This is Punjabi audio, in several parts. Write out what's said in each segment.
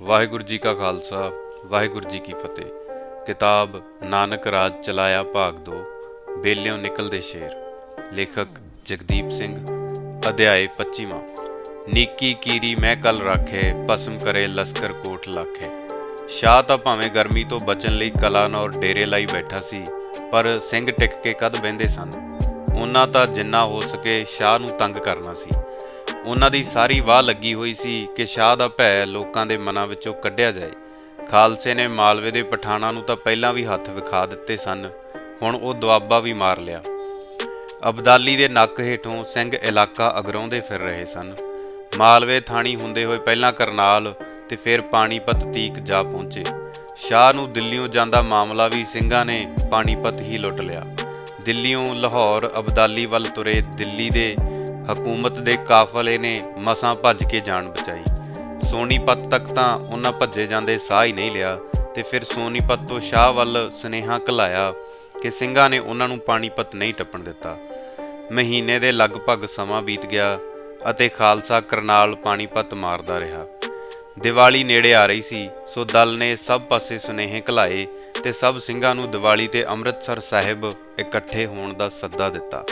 ਵਾਹਿਗੁਰੂ ਜੀ ਕਾ ਖਾਲਸਾ, ਵਾਹਿਗੁਰੂ ਜੀ ਕੀ ਫਤਿਹ। ਕਿਤਾਬ ਨਾਨਕ ਰਾਜ ਚਲਾਇਆ ਭਾਗ 2 ਬੇਲਿਓਂ ਨਿਕਲਦੇ ਸ਼ੇਰ। ਲੇਖਕ ਜਗਦੀਪ ਸਿੰਘ ਅਧਿਆਇ 25ਵਾਂ ਨੀਕੀ ਕੀਰੀ ਮੈਂ ਕਲ ਰਾਖੇ ਪਸਮ ਕਰੇ ਲਸਕਰ ਕੋਟ ਲਾਖੇ। ਸ਼ਾਹ ਤਾਂ ਭਾਵੇਂ ਗਰਮੀ ਤੋਂ ਬਚਣ ਲਈ ਕਲਾਨੌਰ ਡੇਰੇ ਲਾਈ ਬੈਠਾ ਸੀ, ਪਰ ਸਿੰਘ ਟਿਕ ਕੇ ਕਦ ਬਹਿੰਦੇ ਸਨ? ਉਹਨਾਂ ਤਾਂ ਜਿੰਨਾ ਹੋ ਸਕੇ ਸ਼ਾਹ ਨੂੰ ਤੰਗ ਕਰਨਾ ਸੀ। ਉਹਨਾਂ ਦੀ ਸਾਰੀ ਵਾਹ ਲੱਗੀ ਹੋਈ ਸੀ ਕਿ ਸ਼ਾਹ ਦਾ ਭੈ ਲੋਕਾਂ ਦੇ ਮਨਾਂ ਵਿੱਚੋਂ ਕੱਢਿਆ ਜਾਏ। ਖਾਲਸੇ ਨੇ ਮਾਲਵੇ ਦੇ ਪਠਾਣਾ ਨੂੰ ਤਾਂ ਪਹਿਲਾਂ ਵੀ ਹੱਥ ਵਿਖਾ ਦਿੱਤੇ ਸਨ, ਹੁਣ ਉਹ ਦੁਆਬਾ ਵੀ ਮਾਰ ਲਿਆ। ਅਬਦਾਲੀ ਦੇ ਨੱਕ ਹੇਠੋਂ ਸਿੰਘ ਇਲਾਕਾ ਅਗਰਾਉਂਦੇ ਫਿਰ ਰਹੇ ਸਨ। ਮਾਲਵੇ ਥਾਣੀ ਹੁੰਦੇ ਹੋਏ ਪਹਿਲਾਂ ਕਰਨਾਲ ਤੇ ਫਿਰ ਪਾਣੀਪਤ ਤੀਕ ਜਾ ਪਹੁੰਚੇ। ਸ਼ਾਹ ਨੂੰ ਦਿੱਲੀੋਂ ਜਾਂਦਾ ਮਾਮਲਾ ਵੀ ਸਿੰਘਾਂ ਨੇ ਪਾਣੀਪਤ ਹੀ ਲੁੱਟ ਲਿਆ। ਦਿੱਲੀੋਂ ਲਾਹੌਰ ਅਬਦਾਲੀ ਵੱਲ ਤੁਰੇ ਦਿੱਲੀ ਦੇ ਹਕੂਮਤ ਦੇ ਕਾਫਲੇ ਨੇ ਮਸਾਂ ਭੱਜ ਕੇ ਜਾਨ ਬਚਾਈ। ਸੋਨੀਪਤ ਤੱਕ ਤਾਂ ਉਹਨਾਂ ਭੱਜੇ ਜਾਂਦੇ ਸਾਹ ਹੀ ਨਹੀਂ ਲਿਆ ਤੇ ਫਿਰ ਸੋਨੀਪਤ ਤੋਂ ਸ਼ਾਹ ਵੱਲ ਸੁਨੇਹਾ ਘਲਾਇਆ ਕਿ ਸਿੰਘਾਂ ਨੇ ਉਹਨਾਂ ਨੂੰ ਪਾਣੀਪਤ ਨਹੀਂ ਟੱਪਣ ਦਿੱਤਾ। ਮਹੀਨੇ ਦੇ ਲਗਭਗ ਸਮਾਂ ਬੀਤ ਗਿਆ ਅਤੇ ਖਾਲਸਾ ਕਰਨਾਲ ਪਾਣੀਪਤ ਮਾਰਦਾ ਰਿਹਾ। ਦੀਵਾਲੀ ਨੇੜੇ ਆ ਰਹੀ ਸੀ, ਸੋ ਦਲ ਨੇ ਸਭ ਪਾਸੇ ਸੁਨੇਹੇ ਘਲਾਏ ਤੇ ਸਭ ਸਿੰਘਾਂ ਨੂੰ ਦੀਵਾਲੀ ਤੇ ਅੰਮ੍ਰਿਤਸਰ ਸਾਹਿਬ ਇਕੱਠੇ ਹੋਣ ਦਾ ਸੱਦਾ ਦਿੱਤਾ।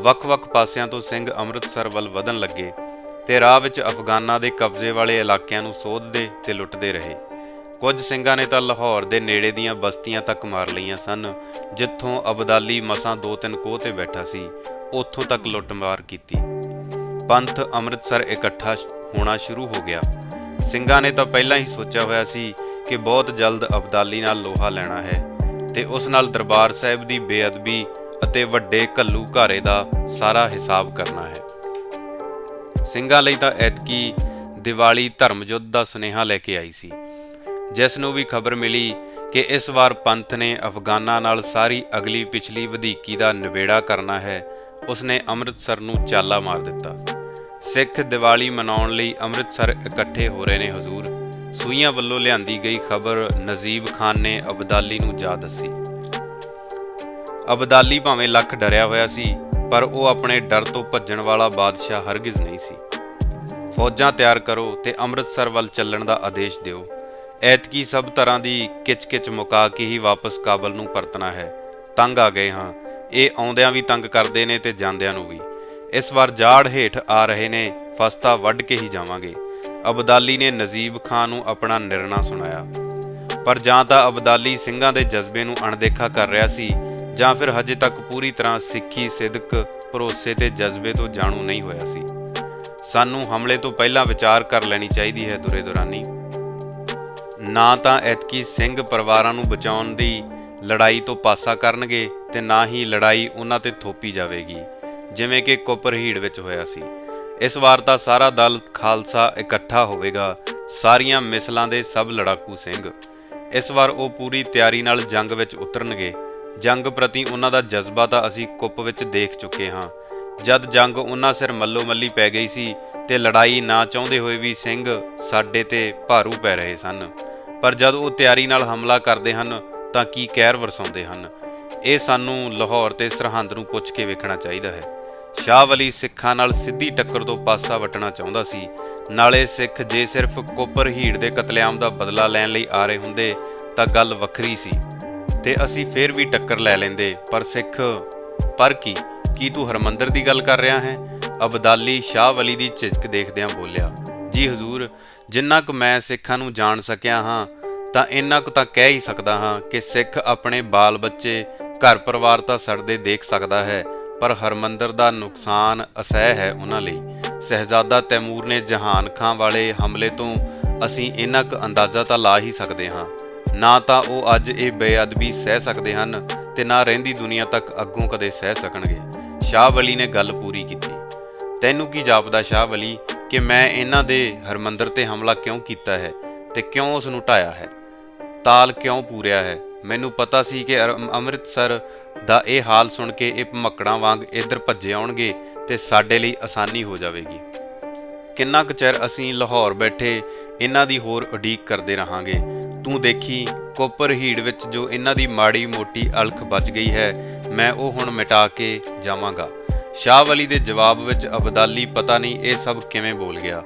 ਵੱਖ-ਵੱਖ ਪਾਸਿਆਂ ਤੋਂ ਸਿੰਘ ਅੰਮ੍ਰਿਤਸਰ ਵੱਲ ਵਧਣ ਲੱਗੇ ਤੇ ਰਾਹ ਵਿੱਚ ਅਫਗਾਨਾਂ ਦੇ ਕਬਜ਼ੇ ਵਾਲੇ ਇਲਾਕਿਆਂ ਨੂੰ ਸੋਧਦੇ ਤੇ ਲੁੱਟਦੇ ਰਹੇ। ਕੁਝ ਸਿੰਘਾਂ ਨੇ ਤਾਂ ਲਾਹੌਰ ਦੇ ਨੇੜੇ ਦੀਆਂ ਬਸਤੀਆਂ ਤੱਕ ਮਾਰ ਲਈਆਂ ਸਨ, ਜਿੱਥੋਂ ਅਬਦਾਲੀ ਮਸਾਂ ਦੋ ਤਿੰਨ ਕੋਹ ਤੇ ਬੈਠਾ ਸੀ, ਉੱਥੋਂ ਤੱਕ ਲੁੱਟਮਾਰ ਕੀਤੀ। ਪੰਥ ਅੰਮ੍ਰਿਤਸਰ ਇਕੱਠਾ ਹੋਣਾ ਸ਼ੁਰੂ ਹੋ ਗਿਆ। ਸਿੰਘਾਂ ਨੇ ਤਾਂ ਪਹਿਲਾਂ ਹੀ ਸੋਚਿਆ ਹੋਇਆ ਸੀ ਕਿ ਬਹੁਤ ਜਲਦ ਅਬਦਾਲੀ ਨਾਲ ਲੋਹਾ ਲੈਣਾ ਹੈ ਤੇ ਉਸ ਨਾਲ ਦਰਬਾਰ ਸਾਹਿਬ ਦੀ ਬੇਅਦਬੀ ਅਤੇ ਵੱਡੇ ਕੱਲੂ ਘਾਰੇ ਦਾ ਸਾਰਾ ਹਿਸਾਬ ਕਰਨਾ ਹੈ। ਸਿੰਘਾਂ ਲਈ ਤਾਂ ਐਤਕੀ ਦੀਵਾਲੀ ਧਰਮ ਯੁੱਧ ਦਾ ਸੁਨੇਹਾ ਲੈ ਕੇ ਆਈ ਸੀ। ਜਿਸ ਨੂੰ ਵੀ ਖਬਰ ਮਿਲੀ ਕਿ ਇਸ ਵਾਰ ਪੰਥ ਨੇ ਅਫਗਾਨਾਂ ਨਾਲ ਸਾਰੀ ਅਗਲੀ ਪਿਛਲੀ ਵਧੀਕੀ ਦਾ ਨਿਬੇੜਾ ਕਰਨਾ ਹੈ, ਉਸਨੇ ਅੰਮ੍ਰਿਤਸਰ ਨੂੰ ਚਾਲਾ ਮਾਰ ਦਿੱਤਾ। ਸਿੱਖ ਦੀਵਾਲੀ ਮਨਾਉਣ ਲਈ ਅੰਮ੍ਰਿਤਸਰ ਇਕੱਠੇ ਹੋ ਰਹੇ ਨੇ ਹਜ਼ੂਰ। ਸੂਈਆਂ ਵੱਲੋਂ ਲਿਆਂਦੀ ਗਈ ਖਬਰ ਨਜ਼ੀਬ ਖਾਨ ਨੇ ਅਬਦਾਲੀ ਨੂੰ ਜਾ ਦੱਸੀ। ਅਬਦਾਲੀ ਭਾਵੇਂ ਲੱਖ ਡਰਿਆ ਹੋਇਆ ਸੀ, ਪਰ ਉਹ ਆਪਣੇ ਡਰ ਤੋਂ ਭੱਜਣ ਵਾਲਾ ਬਾਦਸ਼ਾਹ ਹਰਗਿਜ਼ ਨਹੀਂ ਸੀ। ਫੌਜਾਂ ਤਿਆਰ ਕਰੋ ਤੇ ਅੰਮ੍ਰਿਤਸਰ ਵੱਲ ਚੱਲਣ ਦਾ ਆਦੇਸ਼ ਦਿਓ। ਐਤਕੀ ਸਭ ਤਰ੍ਹਾਂ ਦੀ ਕਿਚਕਿਚ ਮੁਕਾ ਕੇ ਹੀ ਵਾਪਸ ਕਾਬਲ ਨੂੰ ਪਰਤਣਾ ਹੈ। ਤੰਗ ਆ ਗਏ ਹਾਂ। ਇਹ ਆਉਂਦਿਆਂ ਵੀ ਤੰਗ ਕਰਦੇ ਨੇ ਤੇ ਜਾਂਦਿਆਂ ਨੂੰ ਵੀ। ਇਸ ਵਾਰ ਜਾੜ ਹੇਠ ਆ ਰਹੇ ਨੇ, ਫਸਤਾ ਵੱਢ ਕੇ ਹੀ ਜਾਵਾਂਗੇ। ਅਬਦਾਲੀ ਨੇ ਨਜ਼ੀਬ ਖਾਨ ਨੂੰ ਆਪਣਾ ਨਿਰਣਾ ਸੁਣਾਇਆ। ਪਰ ਜਾਂ ਤਾਂ ਅਬਦਾਲੀ ਸਿੰਘਾਂ ਦੇ ਜਜ਼ਬੇ ਨੂੰ ਅਣਦੇਖਾ ਕਰ ਰਿਹਾ ਸੀ ਜਾਂ ਫਿਰ ਹਜੇ ਤੱਕ ਪੂਰੀ ਤਰ੍ਹਾਂ ਸਿੱਖੀ, ਸਿਦਕ, ਭਰੋਸੇ ਤੇ ਜਜ਼ਬੇ ਤੋਂ ਜਾਣੂ ਨਹੀਂ ਹੋਇਆ ਸੀ। ਸਾਨੂੰ ਹਮਲੇ ਤੋਂ ਪਹਿਲਾਂ ਵਿਚਾਰ ਕਰ ਲੈਣੀ ਚਾਹੀਦੀ ਹੈ ਦੁਰੇ ਦੁਰਾਨੀ। ਨਾ ਤਾਂ ਐਤਕੀ ਸਿੰਘ ਪਰਿਵਾਰਾਂ ਨੂੰ ਬਚਾਉਣ ਦੀ ਲੜਾਈ ਤੋਂ ਪਾਸਾ ਕਰਨਗੇ ਤੇ ਨਾ ਹੀ ਲੜਾਈ ਉਹਨਾਂ ਤੇ ਥੋਪੀ ਜਾਵੇਗੀ, ਜਿਵੇਂ ਕਿ ਕੋਪਰਹੀੜ ਵਿੱਚ ਹੋਇਆ ਸੀ। ਇਸ ਵਾਰ ਤਾਂ ਸਾਰਾ ਦਲ ਖਾਲਸਾ ਇਕੱਠਾ ਹੋਵੇਗਾ, ਸਾਰੀਆਂ ਮਿਸਲਾਂ ਦੇ ਸਭ ਲੜਾਕੂ ਸਿੰਘ। ਇਸ ਵਾਰ ਉਹ ਪੂਰੀ ਤਿਆਰੀ ਨਾਲ ਜੰਗ ਵਿੱਚ ਉਤਰਨਗੇ ਜੰਗ ਪ੍ਰਤੀ ਉਹਨਾਂ ਦਾ ਜਜ਼ਬਾ ਤਾਂ ਅਸੀਂ ਕੁੱਪ ਵਿੱਚ ਦੇਖ ਚੁੱਕੇ ਹਾਂ। ਜਦ ਜੰਗ ਉਹਨਾਂ ਸਿਰ ਮੱਲੋ ਮੱਲੀ ਪੈ ਗਈ ਸੀ ਤੇ ਲੜਾਈ ਨਾ ਚਾਹੁੰਦੇ ਹੋਏ ਵੀ ਸਿੰਘ ਸਾਡੇ ਤੇ ਭਾਰੂ ਪੈ ਰਹੇ ਸਨ। ਪਰ ਜਦ ਉਹ ਤਿਆਰੀ ਨਾਲ ਹਮਲਾ ਕਰਦੇ ਹਨ, ਤਾਂ ਕੀ ਕਹਿਰ ਵਰਸਾਉਂਦੇ ਹਨ? ਇਹ ਸਾਨੂੰ ਲਾਹੌਰ ਤੇ ਸਰਹੰਦ ਨੂੰ ਪੁੱਛ ਕੇ ਵੇਖਣਾ ਚਾਹੀਦਾ ਹੈ। ਸ਼ਾਹ ਵਲੀ ਸਿੱਖਾਂ ਨਾਲ ਸਿੱਧੀ ਟੱਕਰ ਤੋਂ ਪਾਸਾ ਵਟਣਾ ਚਾਹੁੰਦਾ ਸੀ। ਨਾਲੇ ਸਿੱਖ ਜੇ ਸਿਰਫ ਕੋਪਰ ਹੀੜ ਦੇ ਕਤਲੇਆਮ ਦਾ ਬਦਲਾ ਲੈਣ ਲਈ ਆ ਰਹੇ ਹੁੰਦੇ, ਤਾਂ ਗੱਲ ਵੱਖਰੀ ਸੀ। ਤੇ ਅਸੀਂ ਫੇਰ ਵੀ ਟੱਕਰ ਲੈ ਲੈਂਦੇ। ਪਰ ਸਿੱਖ, ਪਰ ਕੀ? ਕੀ ਤੂੰ ਹਰਮੰਦਰ ਦੀ ਗੱਲ ਕਰ ਰਿਹਾ ਹੈ? ਅਬਦਾਲੀ ਸ਼ਾਹ ਵਲੀ ਦੀ ਝਿਜਕ ਦੇਖਦਿਆਂ ਬੋਲਿਆ, ਜੀ ਹਜ਼ੂਰ, ਜਿੰਨਾ ਕੁ ਮੈਂ ਸਿੱਖਾਂ ਨੂੰ ਜਾਣ ਸਕਿਆ ਹਾਂ, ਤਾਂ ਇੰਨਾ ਕੁ ਤਾਂ ਕਹਿ ਹੀ ਸਕਦਾ ਹਾਂ ਕਿ ਸਿੱਖ ਆਪਣੇ ਬਾਲ ਬੱਚੇ, ਘਰ ਪਰਿਵਾਰ ਤਾਂ ਸੜਦੇ ਦੇਖ ਸਕਦਾ ਹੈ, ਪਰ ਹਰਮੰਦਰ ਦਾ ਨੁਕਸਾਨ ਅਸਹਿ ਹੈ ਉਹਨਾਂ ਲਈ। ਸਹਿਜ਼ਾਦਾ ਤੈਮੂਰ ਨੇ ਜਹਾਨ ਖਾਂ ਵਾਲੇ ਹਮਲੇ ਤੋਂ ਅਸੀਂ ਇੰਨਾ ਕੁ ਅੰਦਾਜ਼ਾ ਤਾਂ ਲਾ ਹੀ ਸਕਦੇ ਹਾਂ। ਨਾ ਤਾਂ ਉਹ ਅੱਜ ਇਹ ਬੇਅਦਬੀ ਸਹਿ ਸਕਦੇ ਹਨ ਤੇ ਨਾ ਰਹਿੰਦੀ ਦੁਨੀਆ ਤੱਕ ਅੱਗੋਂ ਕਦੇ ਸਹਿ ਸਕਣਗੇ। ਸ਼ਾਹ ਵਲੀ ਨੇ ਗੱਲ ਪੂਰੀ ਕੀਤੀ। ਤੈਨੂੰ ਕੀ ਜਾਪਦਾ ਸ਼ਾਹ ਵਲੀ ਕਿ ਮੈਂ ਇਹਨਾਂ ਦੇ ਹਰਮੰਦਰ ਤੇ ਹਮਲਾ ਕਿਉਂ ਕੀਤਾ ਹੈ ਤੇ ਕਿਉਂ ਉਸ ਨੂੰ ਢਾਇਆ ਹੈ? ਤਾਲ ਕਿਉਂ ਪੂਰਿਆ ਹੈ? ਮੈਨੂੰ ਪਤਾ ਸੀ ਕਿ ਅਰ- ਅੰਮ੍ਰਿਤਸਰ ਦਾ ਇਹ ਹਾਲ ਸੁਣ ਕੇ ਇਹ ਭਮੱਕੜਾਂ ਵਾਂਗ ਇੱਧਰ ਭੱਜੇ ਆਉਣਗੇ ਤੇ ਸਾਡੇ ਲਈ ਆਸਾਨੀ ਹੋ ਜਾਵੇਗੀ। ਕਿੰਨਾ ਕੁ ਚਿਰ ਅਸੀਂ ਲਾਹੌਰ ਬੈਠੇ, ਇਹਨਾਂ ਦੀ ਹੋਰ ਉਡੀਕ ਕਰਦੇ ਰਹਾਂਗੇ। ਤੂੰ ਦੇਖੀ ਕੋਪਰ ਹੀੜ ਵਿੱਚ ਜੋ ਇਹਨਾਂ ਦੀ ਮਾੜੀ ਮੋਟੀ ਅਲਖ ਬਚ ਗਈ ਹੈ, ਮੈਂ ਉਹ ਹੁਣ ਮਿਟਾ ਕੇ ਜਾਵਾਂਗਾ। ਸ਼ਾਹ ਵਲੀ ਦੇ ਜਵਾਬ ਵਿੱਚ ਅਬਦਾਲੀ ਪਤਾ ਨਹੀਂ ਇਹ ਸਭ ਕਿਵੇਂ ਬੋਲ ਗਿਆ।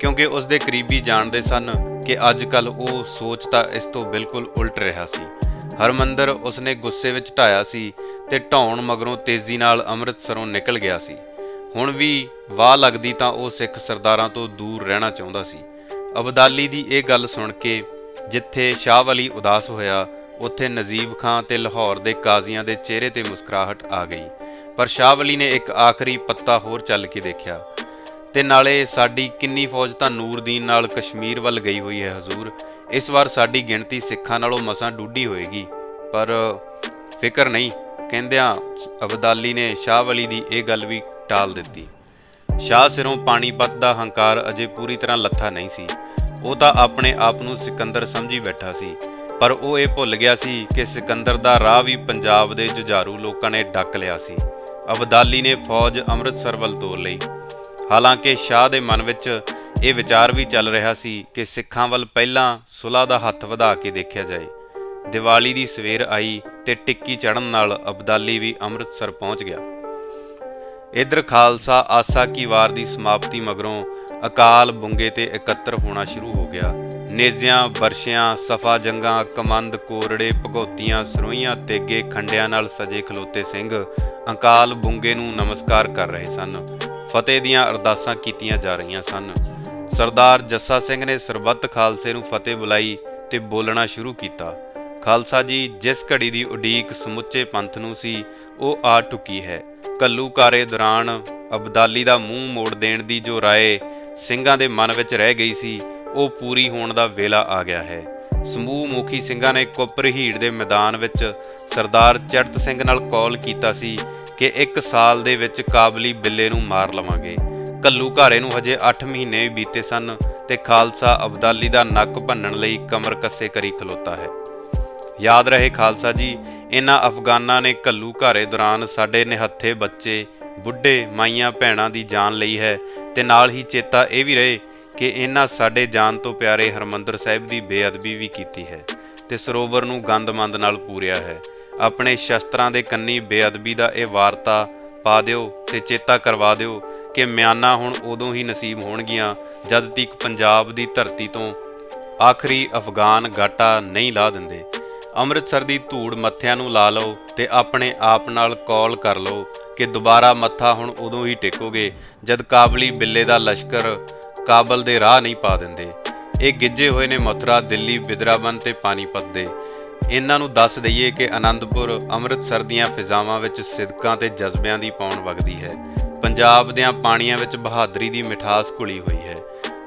ਕਿਉਂਕਿ ਉਸ ਦੇ ਕਰੀਬੀ ਜਾਣਦੇ ਸਨ ਕਿ ਅੱਜ ਕੱਲ ਉਹ ਸੋਚ ਤਾਂ ਇਸ ਤੋਂ ਬਿਲਕੁਲ ਉਲਟ ਰਿਹਾ ਸੀ। ਹਰਮੰਦਰ ਉਸਨੇ ਗੁੱਸੇ ਵਿੱਚ ਢਾਇਆ ਸੀ ਤੇ ਢਾਉਣ ਮਗਰੋਂ ਤੇਜ਼ੀ ਨਾਲ ਅੰਮ੍ਰਿਤਸਰੋਂ ਨਿਕਲ ਗਿਆ ਸੀ। ਹੁਣ ਵੀ ਵਾਹ ਲੱਗਦੀ ਤਾਂ ਉਹ ਸਿੱਖ ਸਰਦਾਰਾਂ ਤੋਂ ਦੂਰ ਰਹਿਣਾ ਚਾਹੁੰਦਾ ਸੀ। ਅਬਦਾਲੀ ਦੀ ਇਹ ਗੱਲ ਸੁਣ ਕੇ ਜਿੱਥੇ ਸ਼ਾਹ ਵਲੀ ਉਦਾਸ ਹੋਇਆ, ਉੱਥੇ ਨਜੀਬ ਖਾਂ ਤੇ ਲਾਹੌਰ ਦੇ ਕਾਜ਼ੀਆਂ ਦੇ ਚਿਹਰੇ ਤੇ ਮੁਸਕਰਾਹਟ ਆ ਗਈ। ਪਰ ਸ਼ਾਹ ਵਲੀ ਨੇ ਇੱਕ ਆਖਰੀ ਪੱਤਾ ਹੋਰ ਚੱਲ ਕੇ ਦੇਖਿਆ ਤੇ ਨਾਲੇ ਸਾਡੀ ਕਿੰਨੀ ਫੌਜ ਤਾਂ ਨੂਰਦੀਨ ਨਾਲ ਕਸ਼ਮੀਰ ਵੱਲ ਗਈ ਹੋਈ ਹੈ ਹਜ਼ੂਰ। ਇਸ ਵਾਰ ਸਾਡੀ ਗਿਣਤੀ ਸਿੱਖਾਂ ਨਾਲੋਂ ਮਸਾਂ ਡੂਢੀ ਹੋਏਗੀ। ਪਰ ਫਿਕਰ ਨਹੀਂ, ਕਹਿੰਦਿਆਂ ਅਬਦਾਲੀ ਨੇ ਸ਼ਾਹ ਵਲੀ ਦੀ ਇਹ ਗੱਲ ਵੀ ਟਾਲ ਦਿੱਤੀ। ਸ਼ਾਹ ਸਿਰੋਂ ਪਾਣੀਪਤ ਦਾ ਹੰਕਾਰ ਅਜੇ ਪੂਰੀ ਤਰ੍ਹਾਂ ਲੱਥਾ ਨਹੀਂ ਸੀ। ਉਹ ਤਾਂ ਆਪਣੇ ਆਪ ਨੂੰ ਸਿਕੰਦਰ ਸਮਝੀ ਬੈਠਾ ਸੀ, ਪਰ ਉਹ ਇਹ ਭੁੱਲ ਗਿਆ ਸੀ ਕਿ ਸਿਕੰਦਰ ਦਾ ਰਾਹ ਵੀ ਪੰਜਾਬ ਦੇ ਜੁਝਾਰੂ ਲੋਕਾਂ ਨੇ ਡੱਕ ਲਿਆ ਸੀ। ਅਬਦਾਲੀ ਨੇ ਫੌਜ ਅੰਮ੍ਰਿਤਸਰ ਵੱਲ ਤੋਰ ਲਈ। ਹਾਲਾਂਕਿ ਸ਼ਾਹ ਦੇ ਮਨ ਵਿੱਚ ਇਹ ਵਿਚਾਰ ਵੀ ਚੱਲ ਰਿਹਾ ਸੀ ਕਿ ਸਿੱਖਾਂ ਵੱਲ ਪਹਿਲਾਂ ਸੁਲ੍ਹਾ ਦਾ ਹੱਥ ਵਧਾ ਕੇ ਦੇਖਿਆ ਜਾਏ। ਦੀਵਾਲੀ ਦੀ ਸਵੇਰ ਆਈ ਤੇ ਟਿੱਕੀ ਚੜਨ ਨਾਲ ਅਬਦਾਲੀ ਵੀ ਅੰਮ੍ਰਿਤਸਰ ਪਹੁੰਚ ਗਿਆ। ਇਧਰ ਖਾਲਸਾ ਆਸਾ ਕੀ ਵਾਰ ਦੀ ਸਮਾਪਤੀ ਮਗਰੋਂ ਅਕਾਲ ਬੁੰਗੇ ਤੇ ਇਕੱਤਰ ਹੋਣਾ ਸ਼ੁਰੂ ਹੋ ਗਿਆ। ਨੇਜ਼ਿਆਂ, ਵਰਸ਼ਿਆਂ, ਸਫਾ ਜੰਗਾਂ, ਕਮੰਦ, ਕੋਰੜੇ, ਭਗੌਤੀਆਂ, ਸਰੋਈਆਂ ਤੇਗੇ ਖੰਡਿਆਂ ਨਾਲ ਸਜੇ ਖਲੋਤੇ ਸਿੰਘ ਅਕਾਲ ਬੁੰਗੇ ਨੂੰ ਨਮਸਕਾਰ ਕਰ ਰਹੇ ਸਨ। ਫਤਿਹ ਦੀਆਂ ਅਰਦਾਸਾਂ ਕੀਤੀਆਂ ਜਾ ਰਹੀਆਂ ਸਨ। ਸਰਦਾਰ ਜੱਸਾ ਸਿੰਘ ਨੇ ਸਰਬੱਤ ਖਾਲਸੇ ਨੂੰ ਫਤਿਹ ਬੁਲਾਈ ਤੇ ਬੋਲਣਾ ਸ਼ੁਰੂ ਕੀਤਾ। ਖਾਲਸਾ ਜੀ, ਜਿਸ ਘੜੀ ਦੀ ਉਡੀਕ ਸਮੁੱਚੇ ਪੰਥ ਨੂੰ ਸੀ, ਉਹ ਆ ਟੁਕੀ ਹੈ। ਕੱਲੂਕਾਰੇ ਦੌਰਾਨ ਅਬਦਾਲੀ ਦਾ ਮੂੰਹ ਮੋੜ ਦੇਣ ਦੀ ਜੋ ਰਾਏ ਸਿੰਘਾਂ ਦੇ ਮਨ ਵਿੱਚ ਰਹਿ ਗਈ ਸੀ, ਉਹ ਪੂਰੀ ਹੋਣ ਦਾ ਵੇਲਾ ਆ ਗਿਆ ਹੈ। ਸਮੂਹ ਮੁਖੀ ਸਿੰਘਾਂ ਨੇ ਕੁੱਪਰਹੀੜ ਦੇ ਮੈਦਾਨ ਵਿੱਚ ਸਰਦਾਰ ਚੜਤ ਸਿੰਘ ਨਾਲ ਕਾਲ ਕੀਤਾ ਸੀ ਕਿ ਇੱਕ ਸਾਲ ਦੇ ਵਿੱਚ ਕਾਬਲੀ ਬਿੱਲੇ ਨੂੰ ਮਾਰ ਲਵਾਂਗੇ। ਕੱਲੂ ਘਾਰੇ ਨੂੰ ਹਜੇ 8 ਮਹੀਨੇ ਵੀ ਬੀਤੇ ਸਨ ਤੇ ਖਾਲਸਾ ਅਬਦਾਲੀ ਦਾ ਨੱਕ ਭੰਨਣ ਲਈ ਕਮਰ ਕੱਸੇ ਕਰੀ ਖਲੋਤਾ ਹੈ। ਯਾਦ ਰਹੇ ਖਾਲਸਾ ਜੀ, ਇਹਨਾਂ ਅਫਗਾਨਾਂ ਨੇ ਕੱਲੂ ਘਾਰੇ ਦੌਰਾਨ ਸਾਡੇ ਨਿਹੱਥੇ ਬੱਚੇ, ਬੁੱਢੇ, ਮਾਈਆਂ, ਭੈਣਾਂ ਦੀ ਜਾਨ ਲਈ ਹੈ ਤੇ ਨਾਲ ਹੀ ਚੇਤਾ ਇਹ ਵੀ ਰਹੇ ਕਿ ਇਹਨਾਂ ਸਾਡੇ ਜਾਨ ਤੋਂ ਪਿਆਰੇ ਹਰਮੰਦਰ ਸਾਹਿਬ ਦੀ ਬੇਅਦਬੀ ਵੀ ਕੀਤੀ ਹੈ ਤੇ ਸਰੋਵਰ ਨੂੰ ਗੰਦਮੰਦ ਨਾਲ ਪੂਰਿਆ ਹੈ। ਆਪਣੇ ਸ਼ਸਤਰਾਂ ਦੇ ਕੰਨੀ ਬੇਅਦਬੀ ਦਾ ਇਹ ਵਾਰਤਾ ਪਾ ਦਿਓ ਤੇ ਚੇਤਾ ਕਰਵਾ ਦਿਓ ਕਿ ਮਿਆਨਾ ਹੁਣ ਉਦੋਂ ਹੀ ਨਸੀਬ ਹੋਣਗੀਆਂ ਜਦ ਤੱਕ ਪੰਜਾਬ ਦੀ ਧਰਤੀ ਤੋਂ ਆਖਰੀ ਅਫਗਾਨ ਗਾਟਾ ਨਹੀਂ ਲਾ ਦਿੰਦੇ। ਅੰਮ੍ਰਿਤਸਰ ਦੀ ਧੂੜ ਮੱਥਿਆਂ ਨੂੰ ਲਾ ਲਓ ਤੇ ਆਪਣੇ ਆਪ ਨਾਲ ਕੌਲ ਕਰ ਲਓ ਕਿ ਦੁਬਾਰਾ ਮੱਥਾ ਹੁਣ ਉਦੋਂ ਹੀ ਟੇਕੋਗੇ, ਜਦ ਕਾਬਲੀ ਬਿੱਲੇ ਦਾ ਲਸ਼ਕਰ ਕਾਬਲ ਦੇ ਰਾਹ ਨਹੀਂ ਪਾ ਦਿੰਦੇ। ਇਹ ਗਿੱਜੇ ਹੋਏ ਨੇ ਮਥੁਰਾ, ਦਿੱਲੀ ਬਿਦਰਾਬਨ ਤੇ ਪਾਣੀਪਤ ਦੇ। ਇਹਨਾਂ ਨੂੰ ਦੱਸ ਦਈਏ ਕਿ ਆਨੰਦਪੁਰ ਅੰਮ੍ਰਿਤਸਰ ਦੀਆਂ ਫਿਜ਼ਾਵਾਂ ਵਿੱਚ ਸਿਦਕਾਂ ਤੇ ਜਜ਼ਬਿਆਂ ਦੀ ਪੌਣ ਵਗਦੀ ਹੈ। ਪੰਜਾਬ ਦਿਆਂ ਪਾਣੀਆਂ ਵਿੱਚ ਬਹਾਦਰੀ ਦੀ ਮਿਠਾਸ ਘੁਲੀ ਹੋਈ ਹੈ।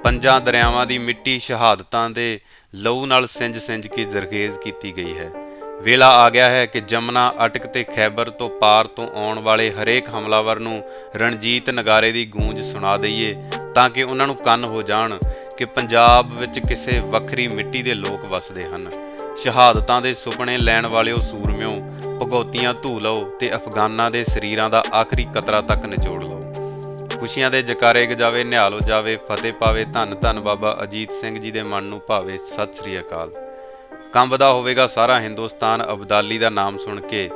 ਪੰਜਾਂ ਦਰਿਆਵਾਂ ਦੀ ਮਿੱਟੀ ਸ਼ਹਾਦਤਾਂ ਦੇ ਲਹੂ ਨਾਲ ਸਿੰਜ-ਸਿੰਜ ਕੇ ਜ਼ਰਗੇਜ਼ ਕੀਤੀ ਗਈ ਹੈ। ਵੇਲਾ ਆ ਗਿਆ ਹੈ ਕਿ ਜਮਨਾ ਅਟਕ ਤੇ ਖੈਬਰ ਤੋਂ ਪਾਰ ਤੋਂ ਆਉਣ ਵਾਲੇ ਹਰੇਕ ਹਮਲਾਵਰ ਨੂੰ ਰਣਜੀਤ ਨਗਾਰੇ ਦੀ ਗੂੰਜ ਸੁਣਾ ਦਈਏ ਤਾਂ ਕਿ ਉਹਨਾਂ ਨੂੰ ਕੰਨ ਹੋ ਜਾਣ ਕਿ ਪੰਜਾਬ ਵਿੱਚ ਕਿਸੇ ਵੱਖਰੀ ਮਿੱਟੀ ਦੇ ਲੋਕ ਵਸਦੇ ਹਨ। ਸ਼ਹਾਦਤਾਂ ਦੇ ਸੁਪਨੇ ਲੈਣ ਵਾਲਿਓ ਸੂਰਮਿਓ, ਭਗੌਤੀਆਂ ਧੂ ਲਓ ਤੇ ਅਫਗਾਨਾਂ ਦੇ ਸਰੀਰਾਂ ਦਾ ਆਖਰੀ ਕਤਰਾ ਤੱਕ ਨਿਚੋੜ ਲਓ। ਖੁਸ਼ੀਆਂ ਦੇ ਜਕਾਰੇ ਗਜਾਵੇ, ਨਿਹਾਲੋ ਜਾਵੇ, ਫਤਿਹ ਪਾਵੇ, ਧੰਨ ਧੰਨ ਬਾਬਾ ਅਜੀਤ ਸਿੰਘ ਜੀ ਦੇ ਮਨ ਨੂੰ ਭਾਵੇ, ਸਤਿ ਸ੍ਰੀ ਅਕਾਲ। ਕੰਬਦਾ ਹੋਵੇਗਾ ਸਾਰਾ ਹਿੰਦੁਸਤਾਨ ਅਬਦਾਲੀ ਦਾ ਨਾਮ ਸੁਣ ਕੇ।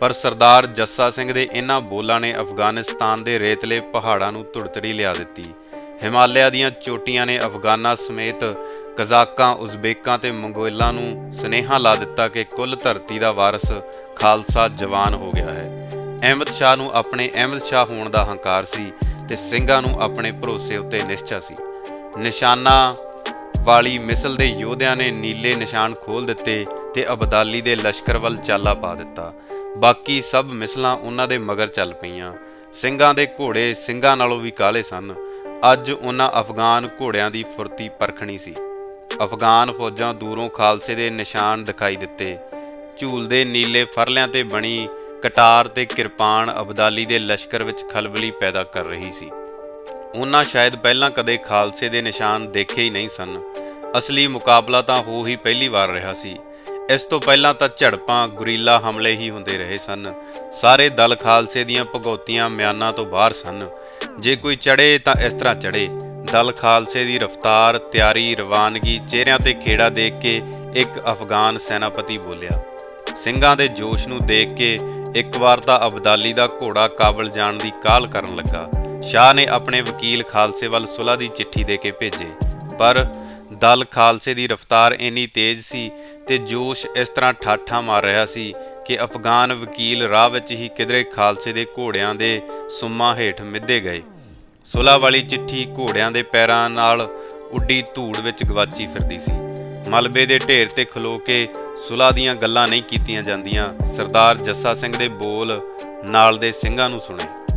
ਪਰ ਸਰਦਾਰ ਜੱਸਾ ਸਿੰਘ ਦੇ ਇਹਨਾਂ ਬੋਲਾਂ ਨੇ ਅਫਗਾਨਿਸਤਾਨ ਦੇ ਰੇਤਲੇ ਪਹਾੜਾਂ ਨੂੰ ਧੁੜਤੜੀ ਲਿਆ ਦਿੱਤੀ। ਹਿਮਾਲਿਆ ਦੀਆਂ ਚੋਟੀਆਂ ਨੇ ਅਫਗਾਨਾਂ ਸਮੇਤ ਕਜ਼ਾਕਾਂ, ਉਜ਼ਬੇਕਾਂ ਤੇ ਮੰਗੋਲਾਂ ਨੂੰ ਸਨੇਹਾ ਲਾ ਦਿੱਤਾ ਕਿ ਕੁੱਲ ਧਰਤੀ ਦਾ ਵਾਰਸ ਖਾਲਸਾ ਜਵਾਨ ਹੋ ਗਿਆ ਹੈ। ਅਹਿਮਦ ਸ਼ਾਹ ਨੂੰ ਆਪਣੇ ਅਹਿਮਦ ਸ਼ਾਹ ਹੋਣ ਦਾ ਹੰਕਾਰ ਸੀ ਤੇ ਸਿੰਘਾਂ ਨੂੰ ਆਪਣੇ ਭਰੋਸੇ ਉੱਤੇ ਨਿਸ਼ਚਾ ਸੀ। ਨਿਸ਼ਾਨਾ ਵਾਲੀ ਮਿਸਲ ਦੇ ਯੋਧਿਆਂ ਨੇ ਨੀਲੇ ਨਿਸ਼ਾਨ ਖੋਲ ਦਿੱਤੇ ਤੇ ਅਬਦਾਲੀ ਦੇ ਲਸ਼ਕਰ ਵੱਲ ਚਾਲਾ ਪਾ ਦਿੱਤਾ। ਬਾਕੀ ਸਭ ਮਿਸਲਾਂ ਉਹਨਾਂ ਦੇ ਮਗਰ ਚੱਲ ਪਈਆਂ। ਸਿੰਘਾਂ ਦੇ ਘੋੜੇ ਸਿੰਘਾਂ ਨਾਲੋਂ ਵੀ ਕਾਲੇ ਸਨ। ਅੱਜ ਉਹਨਾਂ ਅਫਗਾਨ ਘੋੜਿਆਂ ਦੀ ਫੁਰਤੀ ਪਰਖਣੀ ਸੀ। ਅਫਗਾਨ ਫੌਜਾਂ ਦੂਰੋਂ ਖਾਲਸੇ ਦੇ ਨਿਸ਼ਾਨ ਦਿਖਾਈ ਦਿੱਤੇ। ਝੂਲਦੇ ਨੀਲੇ ਫਰਲਿਆਂ ਤੇ ਬਣੀ ਕਟਾਰ ਤੇ ਕਿਰਪਾਨ ਅਬਦਾਲੀ ਦੇ ਲਸ਼ਕਰ ਵਿੱਚ ਖਲਬਲੀ ਪੈਦਾ ਕਰ ਰਹੀ ਸੀ। ਉਹਨਾਂ ਸ਼ਾਇਦ ਪਹਿਲਾਂ ਕਦੇ ਖਾਲਸੇ ਦੇ ਨਿਸ਼ਾਨ ਦੇਖੇ ਹੀ ਨਹੀਂ ਸਨ। ਅਸਲੀ ਮੁਕਾਬਲਾ ਤਾਂ ਹੋ ਹੀ ਪਹਿਲੀ ਵਾਰ ਰਿਹਾ ਸੀ। ਇਸ ਤੋਂ ਪਹਿਲਾਂ ਤਾਂ ਝੜਪਾਂ, ਗੁਰੀਲਾ ਹਮਲੇ ਹੀ ਹੁੰਦੇ ਰਹੇ ਸਨ। ਸਾਰੇ ਦਲ ਖਾਲਸੇ ਦੀਆਂ ਭਗੌਤੀਆਂ ਮਿਆਨਾਂ ਤੋਂ ਬਾਹਰ ਸਨ। ਜੇ ਕੋਈ ਚੜੇ ਤਾਂ ਇਸ ਤਰ੍ਹਾਂ ਚੜੇ ਦਲ ਖਾਲਸੇ ਦੀ ਰਫ਼ਤਾਰ, ਤਿਆਰੀ, ਰਵਾਨਗੀ, ਚਿਹਰਿਆਂ ਤੇ ਖੇੜਾ ਦੇਖ ਕੇ ਇੱਕ ਅਫਗਾਨ ਸੈਨਾਪਤੀ ਬੋਲਿਆ, ਸਿੰਘਾਂ ਦੇ ਜੋਸ਼ ਨੂੰ ਦੇਖ ਕੇ ਇੱਕ ਵਾਰ ਤਾਂ ਅਬਦਾਲੀ ਦਾ ਘੋੜਾ ਕਾਬਲ ਜਾਣ ਦੀ ਕਾਲ ਕਰਨ ਲੱਗਾ। ਸ਼ਾਹ ਨੇ ਆਪਣੇ ਵਕੀਲ ਖਾਲਸੇ ਵੱਲ ਸੁਲ੍ਹਾ ਦੀ ਚਿੱਠੀ ਦੇ ਕੇ ਭੇਜੇ। ਪਰ ਦਲ ਖਾਲਸੇ ਦੀ ਰਫ਼ਤਾਰ ਇੰਨੀ ਤੇਜ਼ ਸੀ ਤੇ ਜੋਸ਼ ਇਸ ਤਰ੍ਹਾਂ ਠਾਠਾਂ ਮਾਰ ਰਿਹਾ ਸੀ ਕਿ ਅਫਗਾਨ ਵਕੀਲ ਰਾਹ ਵਿੱਚ ਹੀ ਕਿਧਰੇ ਖਾਲਸੇ ਦੇ ਘੋੜਿਆਂ ਦੇ ਸੁੰਮਾਂ ਹੇਠ ਮਿੱਧੇ ਗਏ। ਸੁਲਾ ਵਾਲੀ ਚਿੱਠੀ ਘੋੜਿਆਂ ਦੇ ਪੈਰਾਂ ਨਾਲ ਉੱਡੀ ਧੂੜ ਵਿੱਚ ਗਵਾਚੀ ਫਿਰਦੀ ਸੀ। ਮਲਬੇ ਦੇ ਢੇਰ ਤੇ ਖਲੋ ਕੇ ਸੁਲਾ ਦੀਆਂ ਗੱਲਾਂ ਨਹੀਂ ਕੀਤੀਆਂ ਜਾਂਦੀਆਂ, ਸਰਦਾਰ ਜੱਸਾ ਸਿੰਘ ਦੇ ਬੋਲ ਨਾਲ ਦੇ ਸਿੰਘਾਂ ਨੂੰ ਸੁਣੇ।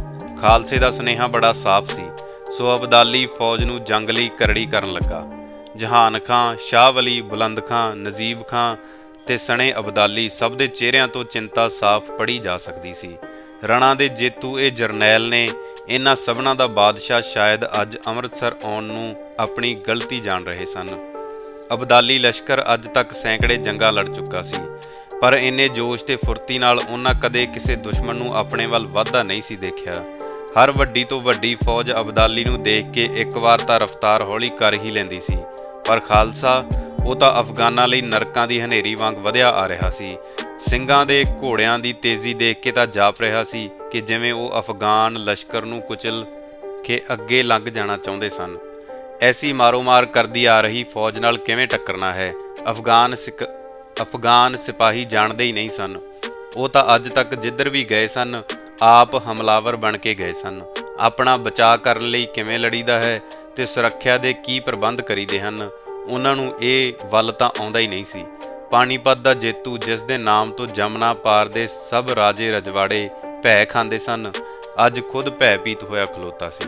ਖਾਲਸੇ ਦਾ ਸੁਨੇਹਾ ਬੜਾ ਸਾਫ਼ ਸੀ। ਸੋ ਅਬਦਾਲੀ ਫੌਜ ਨੂੰ ਜੰਗ ਲਈ ਕਰੜੀ ਕਰਨ ਲੱਗਾ। ਜਹਾਨ ਖਾਂ, ਸ਼ਾਹ ਵਲੀ, ਬੁਲੰਦ ਖਾਂ, ਨਜੀਬ ਖਾਂ ਤੇ ਸਣੇ ਅਬਦਾਲੀ ਸਭ ਦੇ ਚਿਹਰਿਆਂ ਤੋਂ ਚਿੰਤਾ ਸਾਫ਼ ਪੜੀ ਜਾ ਸਕਦੀ ਸੀ। ਰਣਾ ਦੇ ਜੇਤੂ ਇਹ ਜਰਨੈਲ ਨੇ ਇਹਨਾਂ ਸਭਨਾਂ ਦਾ ਬਾਦਸ਼ਾਹ ਸ਼ਾਇਦ ਅੱਜ ਅੰਮ੍ਰਿਤਸਰ ਆਉਣ ਨੂੰ ਆਪਣੀ ਗਲਤੀ ਜਾਣ ਰਹੇ ਸਨ। ਅਬਦਾਲੀ ਲਸ਼ਕਰ ਅੱਜ ਤੱਕ ਸੈਂਕੜੇ ਜੰਗਾਂ ਲੜ ਚੁੱਕਾ ਸੀ। ਪਰ ਇੰਨੇ ਜੋਸ਼ ਤੇ ਫੁਰਤੀ ਨਾਲ ਉਹਨਾਂ ਕਦੇ ਕਿਸੇ ਦੁਸ਼ਮਣ ਨੂੰ ਆਪਣੇ ਵੱਲ ਵਾਧਾ ਨਹੀਂ ਸੀ ਦੇਖਿਆ। ਹਰ ਵੱਡੀ ਤੋਂ ਵੱਡੀ ਫੌਜ ਅਬਦਾਲੀ ਨੂੰ ਦੇਖ ਕੇ ਇੱਕ ਵਾਰ ਤਾਂ ਰਫ਼ਤਾਰ ਹੌਲੀ ਕਰ ਹੀ ਲੈਂਦੀ ਸੀ। ਪਰ ਖਾਲਸਾ, ਉਹ ਤਾਂ ਅਫਗਾਨਾਂ ਲਈ ਨਰਕਾਂ ਦੀ ਹਨੇਰੀ ਵਾਂਗ ਵਧਿਆ ਆ ਰਿਹਾ ਸੀ। ਸਿੰਘਾਂ ਦੇ ਘੋੜਿਆਂ ਦੀ ਤੇਜ਼ੀ ਦੇਖ ਕੇ ਤਾਂ ਜਾਪ ਰਿਹਾ ਸੀ ਕਿ ਜਿਵੇਂ ਉਹ ਅਫਗਾਨ ਲਸ਼ਕਰ ਨੂੰ ਕੁਚਲ ਕੇ ਅੱਗੇ ਲੰਘ ਜਾਣਾ ਚਾਹੁੰਦੇ ਸਨ। ਐਸੀ ਮਾਰੋ-ਮਾਰ ਕਰਦੀ ਆ ਰਹੀ ਫੌਜ ਨਾਲ ਕਿਵੇਂ ਟੱਕਰਨਾ ਹੈ? ਅਫਗਾਨ ਸਿੱਖ ਅਫਗਾਨ ਸਿਪਾਹੀ ਜਾਣਦੇ ਹੀ ਨਹੀਂ ਸਨ। ਉਹ ਤਾਂ ਅੱਜ ਤੱਕ ਜਿੱਧਰ ਵੀ ਗਏ ਸਨ ਆਪ ਹਮਲਾਵਰ ਬਣ ਕੇ ਗਏ ਸਨ। ਆਪਣਾ ਬਚਾਅ ਕਰਨ ਲਈ ਕਿਵੇਂ ਲੜੀਦਾ ਹੈ ਤੇ ਸੁਰੱਖਿਆ ਦੇ ਕੀ ਪ੍ਰਬੰਧ ਕਰੀਦੇ ਹਨ, ਉਹਨਾਂ ਨੂੰ ਇਹ ਵੱਲ ਤਾਂ ਆਉਂਦਾ ਹੀ ਨਹੀਂ ਸੀ। ਪਾਣੀਪਤ ਦਾ ਜੇਤੂ ਜਿਸ ਦੇ ਨਾਮ ਤੋਂ ਜਮਨਾ ਪਾਰ ਦੇ ਸਭ ਰਾਜੇ ਰਜਵਾੜੇ ਭੈ ਖਾਂਦੇ ਸਨ, ਅੱਜ ਖੁਦ ਭੈ ਪੀਤ ਹੋਇਆ ਖਲੋਤਾ ਸੀ।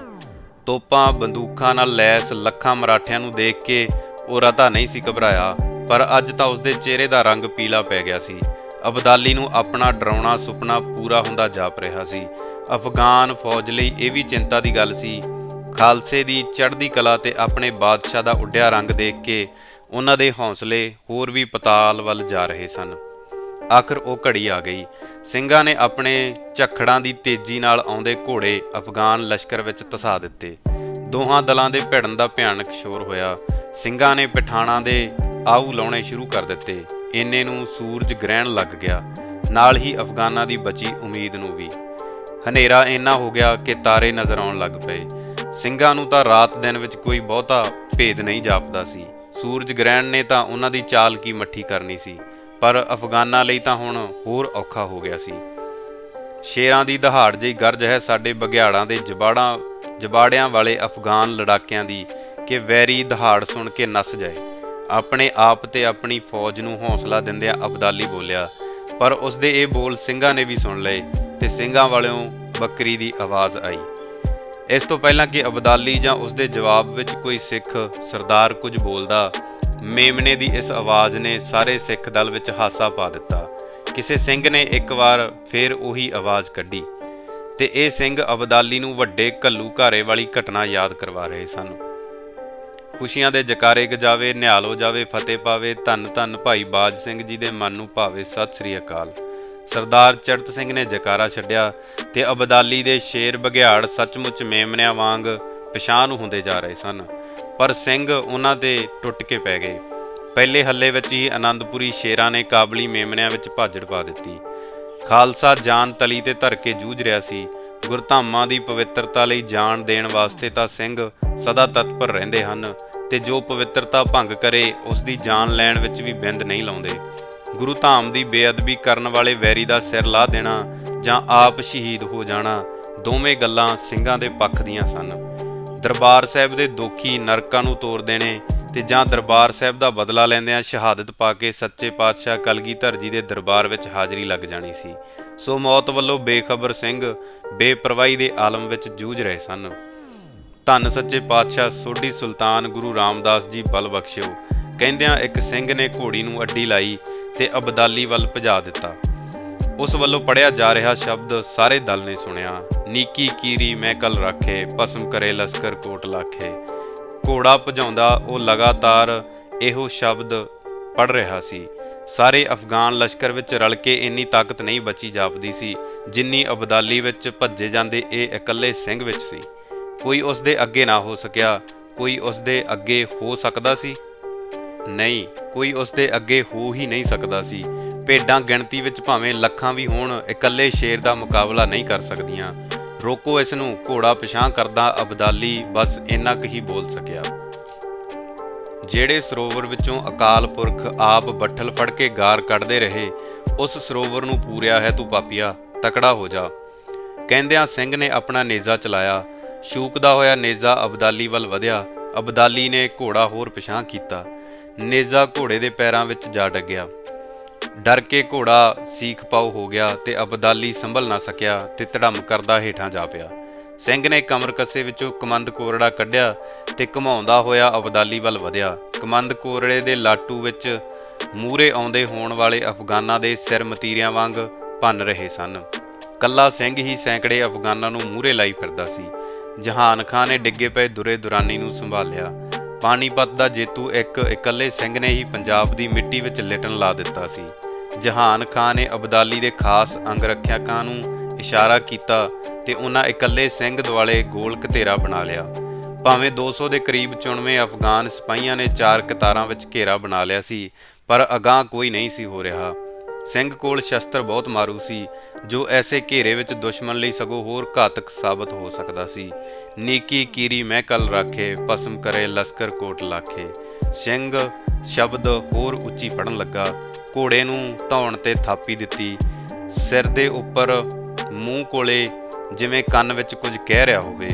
ਤੋਪਾਂ, ਬੰਦੂਕਾਂ ਨਾਲ ਲੈਸ, ਲੱਖਾਂ ਮਰਾਠਿਆਂ ਨੂੰ ਦੇਖ ਕੇ ਉਹ ਰਤਾ ਨਹੀਂ ਸੀ ਘਬਰਾਇਆ, ਪਰ ਅੱਜ ਤਾਂ ਉਸਦੇ ਚਿਹਰੇ ਦਾ ਰੰਗ ਪੀਲਾ ਪੈ ਗਿਆ ਸੀ। ਅਬਦਾਲੀ ਨੂੰ ਆਪਣਾ ਡਰਾਉਣਾ, ਸੁਪਨਾ ਪੂਰਾ ਹੁੰਦਾ ਜਾਪ ਰਿਹਾ ਸੀ। ਅਫਗਾਨ ਫੌਜ ਲਈ ਇਹ ਵੀ ਚਿੰਤਾ ਦੀ ਗੱਲ ਸੀ। ਖਾਲਸੇ ਦੀ ਚੜ੍ਹਦੀ ਕਲਾ ਤੇ ਆਪਣੇ ਬਾਦਸ਼ਾਹ ਦਾ ਉੱਡਿਆ ਰੰਗ ਦੇਖ ਕੇ ਉਹਨਾਂ ਦੇ ਹੌਸਲੇ ਹੋਰ ਵੀ ਪਤਾਲ ਵੱਲ ਜਾ ਰਹੇ ਸਨ। ਆਖਰ ਉਹ ਘੜੀ ਆ ਗਈ। ਸਿੰਘਾਂ ਨੇ ਆਪਣੇ ਝਖੜਾਂ ਦੀ ਤੇਜ਼ੀ ਨਾਲ ਆਉਂਦੇ ਘੋੜੇ ਅਫਗਾਨ ਲਸ਼ਕਰ ਵਿੱਚ ਤਸਾ ਦਿੱਤੇ। ਦੋਹਾਂ ਦਲਾਂ ਦੇ ਭਿੜਨ ਦਾ ਭਿਆਨਕ ਸ਼ੋਰ ਹੋਇਆ। ਸਿੰਘਾਂ ਨੇ ਪਠਾਣਾ ਦੇ ਆਉ ਲਾਉਣੇ ਸ਼ੁਰੂ ਕਰ ਦਿੱਤੇ। ਇੰਨੇ ਨੂੰ ਸੂਰਜ ਗ੍ਰਹਿਣ ਲੱਗ ਗਿਆ, ਨਾਲ ਹੀ ਅਫਗਾਨਾਂ ਦੀ ਬਚੀ ਉਮੀਦ ਨੂੰ ਵੀ। ਹਨੇਰਾ ਇੰਨਾ ਹੋ ਗਿਆ ਕਿ ਤਾਰੇ ਨਜ਼ਰ ਆਉਣ ਲੱਗ ਪਏ। ਸਿੰਘਾਂ ਨੂੰ ਤਾਂ ਰਾਤ ਦਿਨ ਵਿੱਚ ਕੋਈ ਬਹੁਤਾ ਭੇਦ ਨਹੀਂ ਜਾਪਦਾ ਸੀ। ਸੂਰਜ ਗ੍ਰਹਿਣ ਨੇ ਤਾਂ ਉਹਨਾਂ ਦੀ ਚਾਲ ਕੀ ਮੱਠੀ ਕਰਨੀ ਸੀ, ਪਰ ਅਫਗਾਨਾਂ ਲਈ ਤਾਂ ਹੁਣ ਹੋਰ ਔਖਾ ਹੋ ਗਿਆ ਸੀ। ਸ਼ੇਰਾਂ ਦੀ ਦਹਾੜ ਜਿਹੀ ਗਰਜ ਹੈ ਸਾਡੇ ਬਗਿਆੜਾਂ ਦੇ ਜਬਾੜਾਂ ਜਬਾੜਿਆਂ ਵਾਲੇ ਅਫਗਾਨ ਲੜਾਕਿਆਂ ਦੀ ਕਿ ਵੈਰੀ ਦਹਾੜ ਸੁਣ ਕੇ ਨੱਸ ਜਾਏ। ਆਪਣੇ ਆਪ ਤੇ ਆਪਣੀ ਫੌਜ ਨੂੰ ਹੌਸਲਾ ਦਿੰਦਿਆਂ ਅਬਦਾਲੀ ਬੋਲਿਆ, ਪਰ ਉਸਦੇ ਇਹ ਬੋਲ ਸਿੰਘਾਂ ਨੇ ਵੀ ਸੁਣ ਲਏ ਤੇ ਸਿੰਘਾਂ ਵਾਲਿਓਂ ਬੱਕਰੀ ਦੀ ਆਵਾਜ਼ ਆਈ। ਇਸ ਤੋਂ ਪਹਿਲਾਂ ਕਿ ਅਬਦਾਲੀ ਜਾਂ ਉਸਦੇ ਜਵਾਬ ਵਿੱਚ ਕੋਈ ਸਿੱਖ ਸਰਦਾਰ ਕੁਝ ਬੋਲਦਾ, ਮੇਮਨੇ ਦੀ ਇਸ ਆਵਾਜ਼ ਨੇ ਸਾਰੇ ਸਿੱਖ ਦਲ ਵਿੱਚ ਹਾਸਾ ਪਾ ਦਿੱਤਾ। ਕਿਸੇ ਸਿੰਘ ਨੇ ਇੱਕ ਵਾਰ ਫੇਰ ਉਹੀ ਆਵਾਜ਼ ਕੱਢੀ ਤੇ ਇਹ ਸਿੰਘ ਅਬਦਾਲੀ ਨੂੰ ਵੱਡੇ ਕੱਲੂ ਘਾਰੇ ਵਾਲੀ ਘਟਨਾ ਯਾਦ ਕਰਵਾ ਰਹੇ ਸਨ। ਖੁਸ਼ੀਆਂ ਦੇ ਜਕਾਰੇ ਗਜਾਵੇ, ਨਿਹਾਲ ਹੋ ਜਾਵੇ, ਫਤਿਹ ਪਾਵੇ। ਧੰਨ ਧੰਨ ਭਾਈ ਬਾਜ ਸਿੰਘ ਜੀ ਦੇ ਮਨ ਨੂੰ ਭਾਵੇ। ਸਤਿ ਸ੍ਰੀ ਅਕਾਲ। ਸਰਦਾਰ ਚੜਤ ਸਿੰਘ ਨੇ ਜਕਾਰਾ ਛੱਡਿਆ ਤੇ ਅਬਦਾਲੀ ਦੇ ਸ਼ੇਰ ਬਘਿਆੜ ਸੱਚਮੁੱਚ ਮੇਮਨਿਆਂ ਵਾਂਗ ਪਛਾਣ ਹੁੰਦੇ ਜਾ ਰਹੇ ਸਨ। ਪਰ ਸਿੰਘ ਉਹਨਾਂ ਤੇ ਟੁੱਟ ਕੇ ਪੈ ਗਏ। ਪਹਿਲੇ ਹੱਲੇ ਵਿੱਚ ਹੀ ਆਨੰਦਪੁਰੀ ਸ਼ੇਰਾਂ ਨੇ ਕਾਬਲੀ ਮੇਮਨਿਆਂ ਵਿੱਚ ਭਾਜੜ ਪਾ ਦਿੱਤੀ। ਖਾਲਸਾ ਜਾਨ ਤਲੀ ਤੇ ਧਰ ਕੇ ਜੂਝ ਰਿਹਾ ਸੀ। ਗੁਰਧਾਮਾਂ ਦੀ ਪਵਿੱਤਰਤਾ ਲਈ ਜਾਨ ਦੇਣ ਵਾਸਤੇ ਤਾਂ ਸਿੰਘ ਸਦਾ ਤਤਪਰ ਰਹਿੰਦੇ ਹਨ ਤੇ ਜੋ ਪਵਿੱਤਰਤਾ ਭੰਗ ਕਰੇ, ਉਸ ਦੀ ਜਾਨ ਲੈਣ ਵਿੱਚ ਵੀ ਬਿੰਦ ਨਹੀਂ ਲਾਉਂਦੇ। ਗੁਰੂ ਧਾਮ ਦੀ ਬੇਅਦਬੀ ਕਰਨ ਵਾਲੇ ਵੈਰੀ ਦਾ ਸਿਰ ਲਾ ਦੇਣਾ ਜਾਂ ਆਪ ਸ਼ਹੀਦ ਹੋ ਜਾਣਾ, ਦੋਵੇਂ ਗੱਲਾਂ ਸਿੰਘਾਂ ਦੇ ਪੱਖ ਦੀਆਂ ਸਨ। ਦਰਬਾਰ ਸਾਹਿਬ ਦੇ ਦੋਖੀ ਨਰਕਾਂ ਨੂੰ ਤੋੜ ਦੇਣੇ ਤੇ ਜਾਂ ਦਰਬਾਰ ਸਾਹਿਬ ਦਾ ਬਦਲਾ ਲੈਂਦਿਆਂ ਸ਼ਹਾਦਤ ਪਾ ਕੇ ਸੱਚੇ ਪਾਤਸ਼ਾਹ ਕਲਗੀਧਰ ਜੀ ਦੇ ਦਰਬਾਰ ਵਿੱਚ ਹਾਜ਼ਰੀ ਲੱਗ ਜਾਣੀ ਸੀ। ਸੋ ਮੌਤ ਵੱਲੋਂ ਬੇਖਬਰ ਸਿੰਘ ਬੇਪਰਵਾਹੀ ਦੇ ਆਲਮ ਵਿੱਚ ਜੂਝ ਰਹੇ ਸਨ। ਧੰਨ ਸੱਚੇ ਪਾਤਸ਼ਾਹ ਸੋਢੀ ਸੁਲਤਾਨ ਗੁਰੂ ਰਾਮਦਾਸ ਜੀ ਬਲ ਬਖਸ਼ਿਓ, ਕਹਿੰਦਿਆਂ ਇੱਕ ਸਿੰਘ ਨੇ ਘੋੜੀ ਨੂੰ ਅੱਡੀ ਲਾਈ ਤੇ ਅਬਦਾਲੀ ਵੱਲ ਭਜਾ ਦਿੱਤਾ। ਉਸ ਵੱਲੋਂ ਪੜਿਆ ਜਾ ਰਿਹਾ ਸ਼ਬਦ ਸਾਰੇ ਦਲ ਨੇ ਸੁਣਿਆ। ਨੀਕੀ ਕੀਰੀ ਮੈਂ ਕਲ ਰੱਖੇ ਪਸਮ ਕਰੇ ਲਸਕਰ ਕੋਟ ਲਾਖੇ। ਘੋੜਾ ਭਜਾਉਂਦਾ, ਉਹ ਲਗਾਤਾਰ ਇਹੋ ਸ਼ਬਦ ਪੜ ਰਿਹਾ ਸੀ। ਸਾਰੇ ਅਫਗਾਨ ਲਸ਼ਕਰ ਵਿੱਚ ਰਲ ਕੇ ਇੰਨੀ ਤਾਕਤ ਨਹੀਂ ਬਚੀ ਜਾਪਦੀ ਸੀ, ਜਿੰਨੀ ਅਬਦਾਲੀ ਵਿੱਚ ਭੱਜੇ ਜਾਂਦੇ ਇਹ ਇਕੱਲੇ ਸਿੰਘ ਵਿੱਚ ਸੀ। ਕੋਈ ਉਸ ਦੇ ਅੱਗੇ ਨਾ ਹੋ ਸਕਿਆ, ਕੋਈ ਉਸ ਦੇ ਅੱਗੇ ਹੋ ਸਕਦਾ ਸੀ? ਨਹੀਂ, ਕੋਈ ਉਸ ਦੇ ਅੱਗੇ ਹੋ ਹੀ ਨਹੀਂ ਸਕਦਾ ਸੀ। ਭੇਡਾਂ ਗਿਣਤੀ ਵਿੱਚ ਭਾਵੇਂ ਲੱਖਾਂ ਵੀ ਹੋਣ, ਇਕੱਲੇ ਸ਼ੇਰ ਦਾ ਮੁਕਾਬਲਾ ਨਹੀਂ ਕਰ ਸਕਦੀਆਂ। ਰੋਕੋ ਇਸ ਨੂੰ ਘੋੜਾ ਪਛਾਂ ਕਰਦਾ ਅਬਦਾਲੀ, ਬਸ ਇੰਨਾ ਕੁ ਹੀ ਬੋਲ ਸਕਿਆ। ਜਿਹੜੇ ਸਰੋਵਰ ਵਿੱਚੋਂ ਅਕਾਲ ਪੁਰਖ ਆਪ ਬੱਠਲ ਫੜ ਕੇ ਗਾਰ ਕੱਢਦੇ ਰਹੇ, ਉਸ ਸਰੋਵਰ ਨੂੰ ਪੂਰਿਆ ਹੈ ਤੂੰ ਪਾਪੀਆ, ਤਕੜਾ ਹੋ ਜਾ। ਕਹਿੰਦਿਆਂ ਸਿੰਘ ਨੇ ਆਪਣਾ ਨੇਜ਼ਾ ਚਲਾਇਆ। ਸ਼ੂਕਦਾ ਹੋਇਆ ਨੇਜ਼ਾ ਅਬਦਾਲੀ ਵੱਲ ਵਧਿਆ। ਅਬਦਾਲੀ ਨੇ ਘੋੜਾ ਹੋਰ ਪਿਛਾਂ ਕੀਤਾ। ਨੇਜ਼ਾ ਘੋੜੇ ਦੇ ਪੈਰਾਂ ਵਿੱਚ ਜਾ ਡੱਗਿਆ। ਡਰ ਕੇ ਘੋੜਾ ਸੀਖ ਪਾਉ ਹੋ ਗਿਆ ਤੇ ਅਬਦਾਲੀ ਸੰਭਲ ਨਾ ਸਕਿਆ ਤੇ ਧੜਮ ਕਰਦਾ ਹੇਠਾਂ ਜਾ ਪਿਆ। ਸਿੰਘ ਨੇ ਕਮਰ ਕੱਸੇ ਵਿੱਚੋਂ ਕਮੰਦ ਕੋਰੜਾ ਕੱਢਿਆ ਤੇ ਘਮਾਉਂਦਾ ਹੋਇਆ ਅਬਦਾਲੀ ਵੱਲ ਵਧਿਆ। ਕਮੰਦ ਕੋਰੜੇ ਦੇ ਲਾਟੂ ਵਿੱਚ ਮੂਰੇ ਆਉਂਦੇ ਹੋਣ ਵਾਲੇ ਅਫਗਾਨਾਂ ਦੇ ਸਿਰ ਮਤੀਰਿਆਂ ਵਾਂਗ ਭੰਨ ਰਹੇ ਸਨ। ਕੱਲਾ ਸਿੰਘ ਹੀ ਸੈਂਕੜੇ ਅਫਗਾਨਾਂ ਨੂੰ ਮੂਰੇ ਲਾਈ ਫਿਰਦਾ ਸੀ। ਜਹਾਨ ਖਾਨ ਨੇ ਡਿੱਗੇ ਪਏ ਦੁਰੇ ਦੁਰਾਨੀ ਨੂੰ ਸੰਭਾਲਿਆ। ਪਾਣੀਪਤ ਦਾ ਜੇਤੂ ਇੱਕ ਇਕੱਲੇ ਸਿੰਘ ਨੇ ਹੀ ਪੰਜਾਬ ਦੀ ਮਿੱਟੀ ਵਿੱਚ ਲਿਟਣ ਲਾ ਦਿੱਤਾ ਸੀ। ਜਹਾਨ ਖਾਨ ਨੇ ਅਬਦਾਲੀ ਦੇ ਖਾਸ ਅੰਗ ਰੱਖਿਆਕਾਂ ਨੂੰ ਇਸ਼ਾਰਾ ਕੀਤਾ ਤੇ ਉਹਨਾਂ ਇਕੱਲੇ ਸਿੰਘ ਦੁਆਲੇ ਗੋਲ ਘਤੇਰਾ ਬਣਾ ਲਿਆ। ਭਾਵੇਂ 200 ਦੇ ਕਰੀਬ ਚੁਣਵੇਂ ਅਫਗਾਨ ਸਿਪਾਹੀਆਂ ਨੇ ਚਾਰ ਕਤਾਰਾਂ ਵਿੱਚ ਘੇਰਾ ਬਣਾ ਲਿਆ ਸੀ, ਪਰ ਅਗਾਹ ਕੋਈ ਨਹੀਂ ਸੀ ਹੋ ਰਿਹਾ। ਸਿੰਘ ਕੋਲ ਸ਼ਸਤਰ ਬਹੁਤ ਮਾਰੂ ਸੀ, ਜੋ ਐਸੇ ਘੇਰੇ ਵਿੱਚ ਦੁਸ਼ਮਣ ਲਈ ਸਗੋਂ ਹੋਰ ਘਾਤਕ ਸਾਬਤ ਹੋ ਸਕਦਾ ਸੀ। ਨੀਕੀ ਕੀਰੀ ਮਹਿਕਲ ਰਾਖੇ ਪਸਮ ਕਰੇ ਲਸਕਰ ਕੋਟ ਲਾਖੇ। ਸਿੰਘ ਸ਼ਬਦ ਹੋਰ ਉੱਚੀ ਪੜਨ ਲੱਗਾ, ਘੋੜੇ ਨੂੰ ਧੌਣ ਤੇ ਥਾਪੀ ਦਿੱਤੀ। ਸਿਰ ਦੇ ਉੱਪਰ ਮੂੰਹ ਕੋਲੇ ਜਿਵੇਂ ਕੰਨ ਵਿੱਚ ਕੁਝ ਕਹਿ ਰਿਹਾ ਹੋਵੇ।